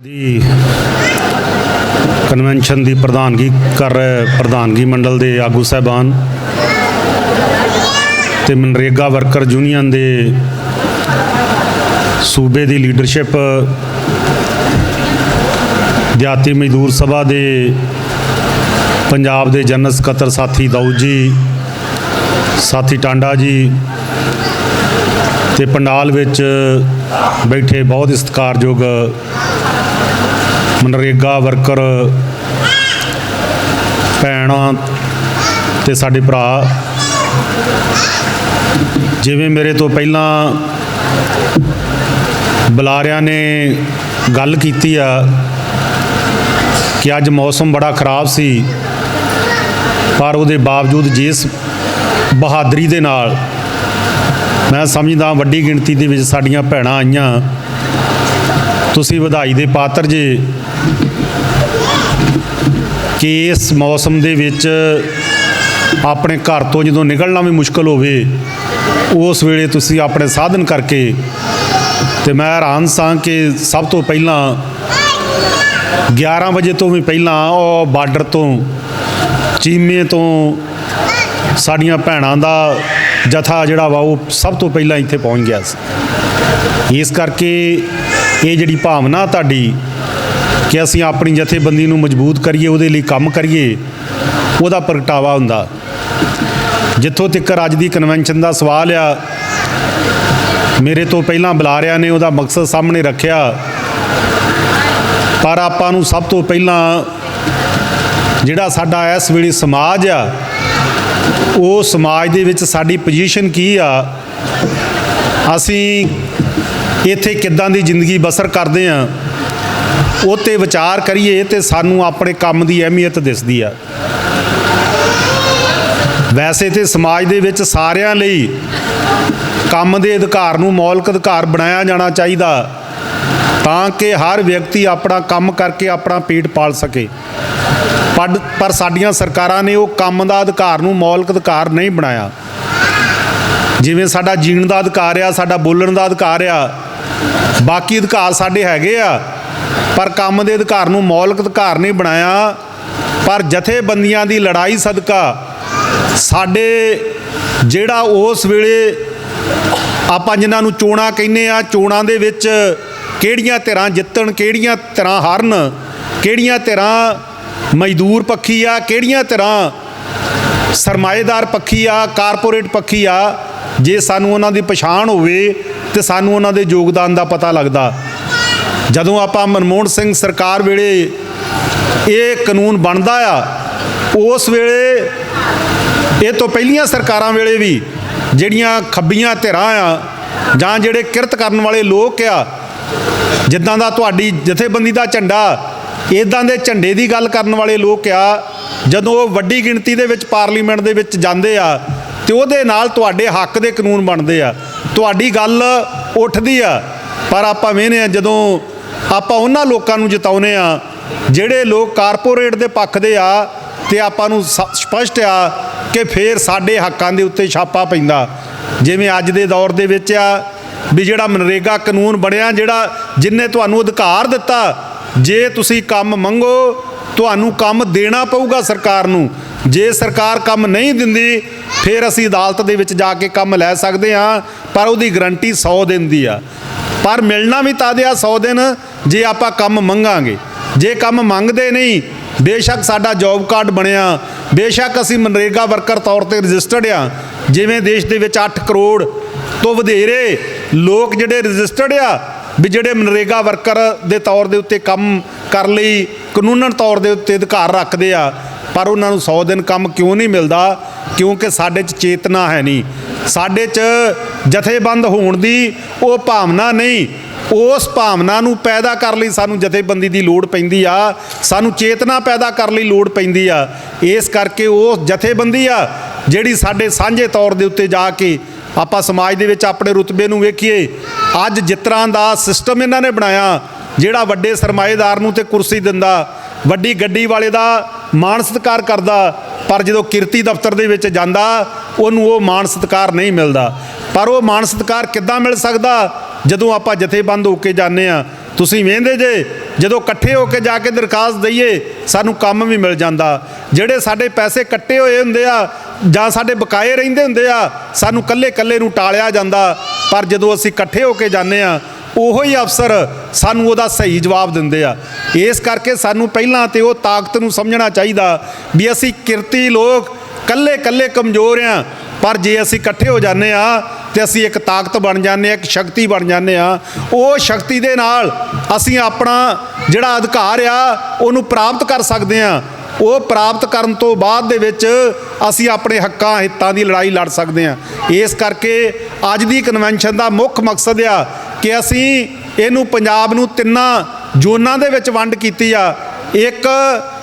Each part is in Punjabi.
ਦੀ ਕਨਵੈਨਸ਼ਨ ਦੀ ਪ੍ਰਧਾਨਗੀ ਕਰ ਰਹੇ ਪ੍ਰਧਾਨਗੀ ਮੰਡਲ ਦੇ ਆਗੂ ਸਾਹਿਬਾਨ ਤੇ ਮਨਰੇਗਾ ਵਰਕਰ ਯੂਨੀਅਨ ਦੇ ਸੂਬੇ ਦੀ ਲੀਡਰਸ਼ਿਪ ਦਿਹਾਤੀ ਮਜ਼ਦੂਰ ਸਭਾ ਦੇ ਪੰਜਾਬ ਦੇ ਜਨਰਲ ਸਕੱਤਰ ਸਾਥੀ ਦਾਊਦ ਜੀ, ਸਾਥੀ ਟਾਂਡਾ ਜੀ ਤੇ ਪੰਡਾਲ ਵਿੱਚ ਬੈਠੇ ਬਹੁਤ ਸਤਿਕਾਰਯੋਗ ਮਨਰੇਗਾ ਵਰਕਰ, ਭੈਣਾਂ ਤੇ ਸਾਡੇ ਭਰਾ। ਜਿਵੇਂ ਮੇਰੇ ਤੋਂ ਪਹਿਲਾਂ ਬੁਲਾਰਿਆਂ ਨੇ ਗੱਲ ਕੀਤੀ ਆ ਕਿ ਅੱਜ ਮੌਸਮ ਬੜਾ ਖਰਾਬ ਸੀ, ਪਰ ਉਹਦੇ ਬਾਵਜੂਦ ਜਿਸ ਬਹਾਦਰੀ ਦੇ ਨਾਲ ਮੈਂ ਸਮਝਦਾ ਵੱਡੀ ਗਿਣਤੀ ਦੇ ਵਿੱਚ ਸਾਡੀਆਂ ਭੈਣਾਂ ਆਈਆਂ। ਤੁਸੀਂ ਵਧਾਈ ਦੇ ਪਾਤਰ ਜੇ ਕਿ ਇਸ ਮੌਸਮ ਦੇ ਵਿੱਚ ਆਪਣੇ ਘਰ ਤੋਂ ਜਦੋਂ ਨਿਕਲਣਾ ਵੀ ਮੁਸ਼ਕਲ ਹੋਵੇ, ਉਸ ਵੇਲੇ ਤੁਸੀਂ ਆਪਣੇ ਸਾਧਨ ਕਰਕੇ ਤੇ ਮੈਂ ਹੈਰਾਨ ਸਾਂ ਕਿ ਸਭ ਤੋਂ ਪਹਿਲਾਂ 11 ਵਜੇ ਤੋਂ ਵੀ ਪਹਿਲਾਂ ਉਹ ਬਾਰਡਰ ਤੋਂ, ਚੀਮੇ ਤੋਂ ਸਾਡੀਆਂ ਭੈਣਾਂ ਦਾ ਜਥਾ ਜਿਹੜਾ ਵਾ ਉਹ ਸਭ ਤੋਂ ਪਹਿਲਾਂ ਇੱਥੇ ਪਹੁੰਚ ਗਿਆ ਸੀ। ਇਸ ਕਰਕੇ ਇਹ ਜਿਹੜੀ ਭਾਵਨਾ ਤੁਹਾਡੀ ਕਿ ਅਸੀਂ ਆਪਣੀ ਜਥੇਬੰਦੀ ਨੂੰ ਮਜ਼ਬੂਤ ਕਰੀਏ, ਉਹਦੇ ਲਈ ਕੰਮ ਕਰੀਏ, ਉਹਦਾ ਪ੍ਰਗਟਾਵਾ ਹੁੰਦਾ। ਜਿੱਥੋਂ ਤੱਕ ਅੱਜ ਦੀ ਕਨਵੈਨਸ਼ਨ ਦਾ ਸਵਾਲ ਆ, ਮੇਰੇ ਤੋਂ ਪਹਿਲਾਂ ਬੁਲਾਰਿਆਂ ਨੇ, ਉਹਦਾ ਮਕਸਦ ਸਾਹਮਣੇ ਰੱਖਿਆ। ਪਰ ਆਪਾਂ ਨੂੰ ਸਭ ਤੋਂ ਪਹਿਲਾਂ ਜਿਹੜਾ ਸਾਡਾ ਇਸ ਵੇਲੇ ਸਮਾਜ ਆ, ਉਹ ਸਮਾਜ ਦੇ ਵਿੱਚ ਸਾਡੀ ਪੋਜੀਸ਼ਨ ਕੀ ਆ? ਅਸੀਂ ਇੱਥੇ ਕਿੱਦਾਂ ਦੀ ਜ਼ਿੰਦਗੀ ਬਸਰ ਕਰਦੇ ਆ? ਉਹ ਤੇ ਵਿਚਾਰ ਕਰੀਏ ਤੇ ਸਾਨੂੰ ਆਪਣੇ ਕੰਮ ਦੀ ਅਹਿਮੀਅਤ ਦਿਸਦੀ ਆ। ਵੈਸੇ ਤੇ ਸਮਾਜ ਦੇ ਵਿੱਚ ਸਾਰਿਆਂ ਲਈ ਕੰਮ ਦੇ ਅਧਿਕਾਰ ਨੂੰ ਮੌਲਿਕ ਅਧਿਕਾਰ ਬਣਾਇਆ ਜਾਣਾ ਚਾਹੀਦਾ, ਤਾਂ ਕਿ ਹਰ ਵਿਅਕਤੀ ਆਪਣਾ ਕੰਮ ਕਰਕੇ ਆਪਣਾ ਪੇਟ ਪਾਲ ਸਕੇ। ਪਰ ਪਰ ਸਾਡੀਆਂ ਸਰਕਾਰਾਂ ਨੇ ਉਹ ਕੰਮ ਦਾ ਅਧਿਕਾਰ ਨੂੰ ਮੌਲਿਕ ਅਧਿਕਾਰ ਨਹੀਂ ਬਣਾਇਆ। ਜਿਵੇਂ ਸਾਡਾ ਜੀਣ ਦਾ ਅਧਿਕਾਰ ਆ, ਸਾਡਾ ਬੋਲਣ ਦਾ ਅਧਿਕਾਰ ਆ, ਬਾਕੀ ਅਧਿਕਾਰ ਸਾਡੇ ਹੈਗੇ ਆ। ਪਰ ਕੰਮ ਦੇ ਅਧਿਕਾਰ ਨੂੰ ਮੌਲਿਕ ਅਧਿਕਾਰ ਨਹੀਂ ਬਣਾਇਆ। ਪਰ ਜਥੇਬੰਦੀਆਂ ਦੀ ਲੜਾਈ ਸਦਕਾ ਸਾਡੇ ਜਿਹੜਾ ਉਸ ਵੇਲੇ ਆਪਾਂ ਜਿਨ੍ਹਾਂ ਨੂੰ ਚੋਣਾਂ ਕਹਿੰਦੇ ਆ, ਚੋਣਾਂ ਦੇ ਵਿੱਚ ਕਿਹੜੀਆਂ ਧਿਰਾਂ ਜਿੱਤਣ, ਕਿਹੜੀਆਂ ਧਿਰਾਂ ਹਾਰਨ, ਕਿਹੜੀਆਂ ਧਿਰਾਂ ਮਜ਼ਦੂਰ ਪੱਖੀ ਆ, ਕਿਹੜੀਆਂ ਧਿਰਾਂ ਸਰਮਾਏਦਾਰ ਪੱਖੀ ਆ, ਕਾਰਪੋਰੇਟ ਪੱਖੀ ਆ, ਜੇ ਸਾਨੂੰ ਉਹਨਾਂ ਦੀ ਪਛਾਣ ਹੋਵੇ ਤੇ ਸਾਨੂੰ ਉਹਨਾਂ ਦੇ ਯੋਗਦਾਨ ਦਾ ਪਤਾ ਲੱਗਦਾ। ਜਦੋਂ ਆਪਾਂ ਮਨਮੋਹਨ ਸਿੰਘ ਸਰਕਾਰ ਵੇਲੇ ਇਹ ਕਾਨੂੰਨ ਬਣਦਾ ਆ, ਉਸ ਵੇਲੇ, ਇਹ ਤੋਂ ਪਹਿਲੀਆਂ ਸਰਕਾਰਾਂ ਵੇਲੇ ਵੀ ਜਿਹੜੀਆਂ ਖੱਬੀਆਂ ਧਿਰਾਂ ਆ, ਜਾਂ ਜਿਹੜੇ ਕਿਰਤ ਕਰਨ ਵਾਲੇ ਲੋਕ ਆ, ਜਿੱਦਾਂ ਦਾ ਤੁਹਾਡੀ ਜਥੇਬੰਦੀ ਦਾ ਝੰਡਾ ਇਦਾਂ ਦੇ ਝੰਡੇ ਦੀ ਗੱਲ ਕਰਨ ਵਾਲੇ ਲੋਕ ਆ, ਜਦੋਂ ਉਹ ਵੱਡੀ ਗਿਣਤੀ ਦੇ ਵਿੱਚ ਪਾਰਲੀਮੈਂਟ ਦੇ ਵਿੱਚ ਜਾਂਦੇ ਆ, ਤੇ ਉਹਦੇ ਨਾਲ ਤੁਹਾਡੇ ਹੱਕ ਦੇ ਕਾਨੂੰਨ ਬਣਦੇ ਆ। ਤੁਹਾਡੀ ਗੱਲ ਉੱਠਦੀ ਆ, ਪਰ ਆਪਾਂ ਵੇਖਦੇ ਆ ਜਦੋਂ ਆਪਾਂ ਉਹਨਾਂ ਲੋਕਾਂ ਨੂੰ ਜਿਤਾਉਨੇ ਆ, ਜਿਹੜੇ ਲੋਕ ਕਾਰਪੋਰੇਟ ਦੇ ਪੱਖ ਦੇ ਆ ਤੇ ਆਪਾਂ ਨੂੰ ਸ- ਸਪਸ਼ਟ ਆ ਕਿ ਫੇਰ ਸਾਡੇ ਹੱਕਾਂ ਦੇ ਉੱਤੇ ਛਾਪਾ ਪੈਂਦਾ। ਜਿਵੇਂ ਅੱਜ ਦੇ ਦੌਰ ਦੇ ਵਿੱਚ ਆ ਵੀ ਜਿਹੜਾ ਮਨਰੇਗਾ ਕਾਨੂੰਨ ਬਣਿਆ, ਜਿਹੜਾ ਜਿਨਨੇ ਤੁਹਾਨੂੰ ਅਧਿਕਾਰ ਦਿੱਤਾ, ਜੇ ਤੁਸੀਂ ਕੰਮ ਮੰਗੋ, ਤੁਹਾਨੂੰ ਕੰਮ ਦੇਣਾ ਪਊਗਾ ਸਰਕਾਰ ਨੂੰ। ਜੇ ਸਰਕਾਰ ਕੰਮ ਨਹੀਂ ਦਿੰਦੀ, ਫਿਰ ਅਸੀਂ ਅਦਾਲਤ ਦੇ ਵਿੱਚ ਜਾ ਕੇ ਕੰਮ ਲੈ ਸਕਦੇ ਹਾਂ, ਪਰ ਉਹਦੀ ਗਰੰਟੀ 100 ਦਿਨ ਦੀ ਆ। ਪਰ ਮਿਲਣਾ ਵੀ ਤਾਂ ਦੇ ਆ 100 ਦਿਨ ਜੇ ਆਪਾਂ ਕੰਮ ਮੰਗਾਂਗੇ, ਜੇ ਕੰਮ ਮੰਗਦੇ ਨਹੀਂ, ਬੇਸ਼ੱਕ ਸਾਡਾ ਜੌਬ ਕਾਰਡ ਬਣਿਆ, ਬੇਸ਼ੱਕ ਅਸੀਂ ਮਨਰੇਗਾ ਵਰਕਰ ਤੌਰ ਤੇ ਰਜਿਸਟਰਡ ਆ, ਜਿਵੇਂ ਦੇਸ਼ ਦੇ ਵਿੱਚ 8 ਕਰੋੜ ਤੋਂ ਵਧੇਰੇ ਲੋਕ ਜਿਹੜੇ ਰਜਿਸਟਰਡ ਆ, ਵੀ ਜਿਹੜੇ ਮਨਰੇਗਾ ਵਰਕਰ ਦੇ ਤੌਰ ਦੇ ਉੱਤੇ ਕੰਮ ਕਰਨ ਲਈ, ਕਾਨੂੰਨਨ ਤੌਰ ਦੇ ਉੱਤੇ ਅਧਿਕਾਰ ਰੱਖਦੇ ਆ, ਪਰ ਉਹਨਾਂ ਨੂੰ 100 ਦਿਨ ਕੰਮ ਕਿਉਂ ਨਹੀਂ ਮਿਲਦਾ? ਕਿਉਂਕਿ ਸਾਡੇ 'ਚ ਚੇਤਨਾ ਹੈ ਨਹੀਂ। ਸਾਡੇ 'ਚ ਜਥੇਬੰਦ ਹੋਣ ਦੀ ਉਹ ਭਾਵਨਾ ਨਹੀਂ ਉਸ ਭਾਵਨਾ ਨੂੰ ਪੈਦਾ ਕਰਨ ਲਈ ਸਾਨੂੰ ਜਥੇਬੰਦੀ ਦੀ ਲੋੜ ਪੈਂਦੀ ਆ, ਸਾਨੂੰ ਚੇਤਨਾ ਪੈਦਾ ਕਰਨ ਲਈ ਲੋੜ ਪੈਂਦੀ ਆ। ਇਸ ਕਰਕੇ ਉਹ ਜਥੇਬੰਦੀ ਆ, ਜਿਹੜੀ ਸਾਡੇ ਸਾਂਝੇ ਤੌਰ ਦੇ ਉੱਤੇ ਜਾ ਕੇ ਆਪਾਂ ਸਮਾਜ ਦੇ ਵਿੱਚ ਆਪਣੇ ਰੁਤਬੇ ਨੂੰ ਵੇਖੀਏ। ਅੱਜ ਜਿਸ ਤਰ੍ਹਾਂ ਦਾ ਸਿਸਟਮ ਇਹਨਾਂ ਨੇ ਬਣਾਇਆ, ਜਿਹੜਾ ਵੱਡੇ ਸਰਮਾਏਦਾਰ ਨੂੰ ਤੇ ਕੁਰਸੀ ਦਿੰਦਾ ਵੱਡੀ ਗੱਡੀ ਵਾਲੇ ਦਾ ਮਾਣ ਸਤਿਕਾਰ ਕਰਦਾ, ਪਰ ਜਦੋਂ ਕਿਰਤੀ ਦਫ਼ਤਰ ਦੇ ਵਿੱਚ ਜਾਂਦਾ, ਉਹਨੂੰ ਉਹ ਮਾਣ ਸਤਿਕਾਰ ਨਹੀਂ ਮਿਲਦਾ। ਪਰ ਉਹ ਮਾਣ ਸਤਿਕਾਰ ਕਿੱਦਾਂ ਮਿਲ ਸਕਦਾ? ਜਦੋਂ ਆਪਾਂ ਜਥੇਬੰਦ ਹੋ ਕੇ ਜਾਂਦੇ ਆ ਤੁਸੀਂ ਵੇਂਦੇ ਜੇ, ਜਦੋਂ ਇਕੱਠੇ ਹੋ ਕੇ ਜਾ ਕੇ ਦਰਖਾਸਤ ਦਈਏ, ਸਾਨੂੰ ਕੰਮ ਵੀ ਮਿਲ ਜਾਂਦਾ। ਜਿਹੜੇ ਸਾਡੇ ਪੈਸੇ ਕੱਟੇ ਹੋਏ ਹੁੰਦੇ ਆ, ਜਾਂ ਸਾਡੇ ਬਕਾਏ ਰਹਿੰਦੇ ਹੁੰਦੇ ਆ, ਸਾਨੂੰ ਕੱਲੇ ਕੱਲੇ ਨੂੰ ਟਾਲਿਆ ਜਾਂਦਾ। ਪਰ ਜਦੋਂ ਅਸੀਂ ਇਕੱਠੇ ਹੋ ਕੇ ਜਾਂਦੇ ਆ ਉਹੋ ਹੀ ਅਫਸਰ ਸਾਨੂੰ ਉਹਦਾ ਸਹੀ ਜਵਾਬ ਦਿੰਦੇ ਆ। ਇਸ ਕਰਕੇ ਸਾਨੂੰ ਪਹਿਲਾਂ ਤੇ ਉਹ ਤਾਕਤ ਨੂੰ ਸਮਝਣਾ ਚਾਹੀਦਾ ਵੀ ਅਸੀਂ ਕਿਰਤੀ ਲੋਕ ਕੱਲੇ ਕੱਲੇ ਕਮਜ਼ੋਰ ਆ, ਪਰ ਜੇ ਅਸੀਂ ਇਕੱਠੇ ਹੋ ਜਾਂਦੇ ਆ ਤੇ ਅਸੀਂ ਇੱਕ ਤਾਕਤ ਬਣ ਜਾਂਦੇ ਆ, ਇੱਕ ਸ਼ਕਤੀ ਬਣ ਜਾਂਦੇ ਆ, ਉਹ ਸ਼ਕਤੀ ਦੇ ਨਾਲ ਅਸੀਂ ਆਪਣਾ ਜਿਹੜਾ ਅਧਿਕਾਰ ਆ ਉਹਨੂੰ ਪ੍ਰਾਪਤ ਕਰ ਸਕਦੇ ਆ। ਉਹ ਪ੍ਰਾਪਤ ਕਰਨ ਤੋਂ ਬਾਅਦ ਦੇ ਵਿੱਚ ਅਸੀਂ ਆਪਣੇ ਹੱਕਾਂ ਹਿੱਤਾਂ ਦੀ ਲੜਾਈ ਲੜ ਸਕਦੇ ਹਾਂ ਇਸ ਕਰਕੇ ਅੱਜ ਦੀ ਕਨਵੈਨਸ਼ਨ ਦਾ ਮੁੱਖ ਮਕਸਦ ਆ ਕਿ ਅਸੀਂ ਇਹਨੂੰ ਪੰਜਾਬ ਨੂੰ ਤਿੰਨਾਂ ਜ਼ੋਨਾਂ ਦੇ ਵਿੱਚ ਵੰਡ ਕੀਤੀ ਆ। ਇੱਕ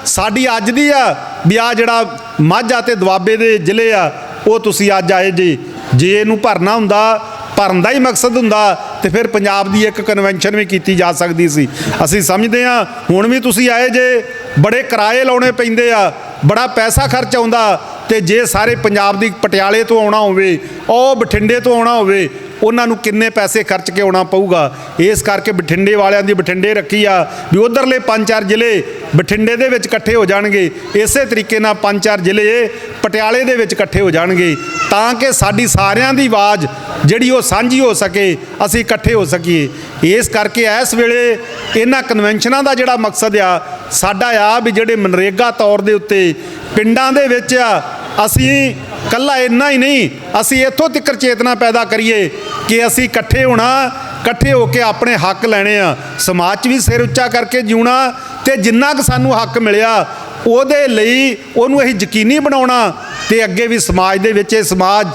ਸਾਡੀ ਅੱਜ ਦੀ ਆ ਵੀ ਆ ਜਿਹੜਾ ਮਾਝਾ ਤੇ ਦੁਆਬੇ ਦੇ ਜ਼ਿਲ੍ਹੇ ਆ, ਉਹ ਤੁਸੀਂ ਅੱਜ ਆਏ ਜੀ। ਜੇ ਇਹਨੂੰ ਭਰਨਾ ਹੁੰਦਾ, ਭਰਨ ਦਾ ਹੀ ਮਕਸਦ ਹੁੰਦਾ, ਤੇ ਫਿਰ ਪੰਜਾਬ ਦੀ ਇੱਕ ਕਨਵੈਨਸ਼ਨ ਵੀ ਕੀਤੀ ਜਾ ਸਕਦੀ ਸੀ। ਅਸੀਂ ਸਮਝਦੇ ਹਾਂ, ਹੁਣ ਵੀ ਤੁਸੀਂ ਆਏ ਜੇ, ਬੜੇ ਕਿਰਾਏ ਲਾਉਣੇ ਪੈਂਦੇ ਆ, ਬੜਾ ਪੈਸਾ ਖਰਚ ਆਉਂਦਾ, ਤੇ ਜੇ ਸਾਰੇ ਪੰਜਾਬ ਦੀ ਪਟਿਆਲੇ ਤੋਂ ਆਉਣਾ ਹੋਵੇ, ਉਹ ਬਠਿੰਡੇ ਤੋਂ ਆਉਣਾ ਹੋਵੇ ਉਹਨਾਂ ਨੂੰ ਕਿੰਨੇ ਪੈਸੇ ਖਰਚ ਕੇ ਆਉਣਾ ਪਊਗਾ? ਇਸ ਕਰਕੇ ਬਠਿੰਡੇ ਵਾਲਿਆਂ ਦੀ ਬਠਿੰਡੇ ਰੱਖੀ ਆ ਵੀ ਉਧਰਲੇ ਪੰਜ ਚਾਰ ਜ਼ਿਲ੍ਹੇ ਬਠਿੰਡੇ ਦੇ ਵਿੱਚ ਇਕੱਠੇ ਹੋ ਜਾਣਗੇ। ਇਸੇ ਤਰੀਕੇ ਨਾਲ ਪੰਜ ਚਾਰ ਜ਼ਿਲ੍ਹੇ ਪਟਿਆਲੇ ਦੇ ਵਿੱਚ ਇਕੱਠੇ ਹੋ ਜਾਣਗੇ। ਤਾਂ ਕਿ ਸਾਡੀ ਸਾਰਿਆਂ ਦੀ ਆਵਾਜ਼ ਜਿਹੜੀ ਉਹ ਸਾਂਝੀ ਹੋ ਸਕੇ, ਅਸੀਂ ਇਕੱਠੇ ਹੋ ਸਕੀਏ। ਇਸ ਕਰਕੇ ਇਸ ਵੇਲੇ ਇਹਨਾਂ ਕਨਵੈਨਸ਼ਨਾਂ ਦਾ ਜਿਹੜਾ ਮਕਸਦ ਆ, ਸਾਡਾ ਆ ਵੀ ਜਿਹੜੇ ਮਨਰੇਗਾ ਤੌਰ ਦੇ ਉੱਤੇ ਪਿੰਡਾਂ ਦੇ ਵਿੱਚ ਆ ਅਸੀਂ ਕੱਲਾ ਇੰਨਾ ਹੀ ਨਹੀਂ, ਅਸੀਂ ਇੱਥੋਂ ਤੱਕ ਚੇਤਨਾ ਪੈਦਾ ਕਰੀਏ ਕਿ ਅਸੀਂ ਇਕੱਠੇ ਹੋਣਾ, ਇਕੱਠੇ ਹੋ ਕੇ ਆਪਣੇ ਹੱਕ ਲੈਣੇ ਆ। ਸਮਾਜ 'ਚ ਵੀ ਸਿਰ ਉੱਚਾ ਕਰਕੇ ਜਿਉਣਾ ਤੇ ਜਿੰਨਾ ਕੁ ਸਾਨੂੰ ਹੱਕ ਮਿਲਿਆ, ਉਹਦੇ ਲਈ ਉਹਨੂੰ ਅਸੀਂ ਯਕੀਨੀ ਬਣਾਉਣਾ ਤੇ ਅੱਗੇ ਵੀ ਸਮਾਜ ਦੇ ਵਿੱਚ ਇਹ ਸਮਾਜ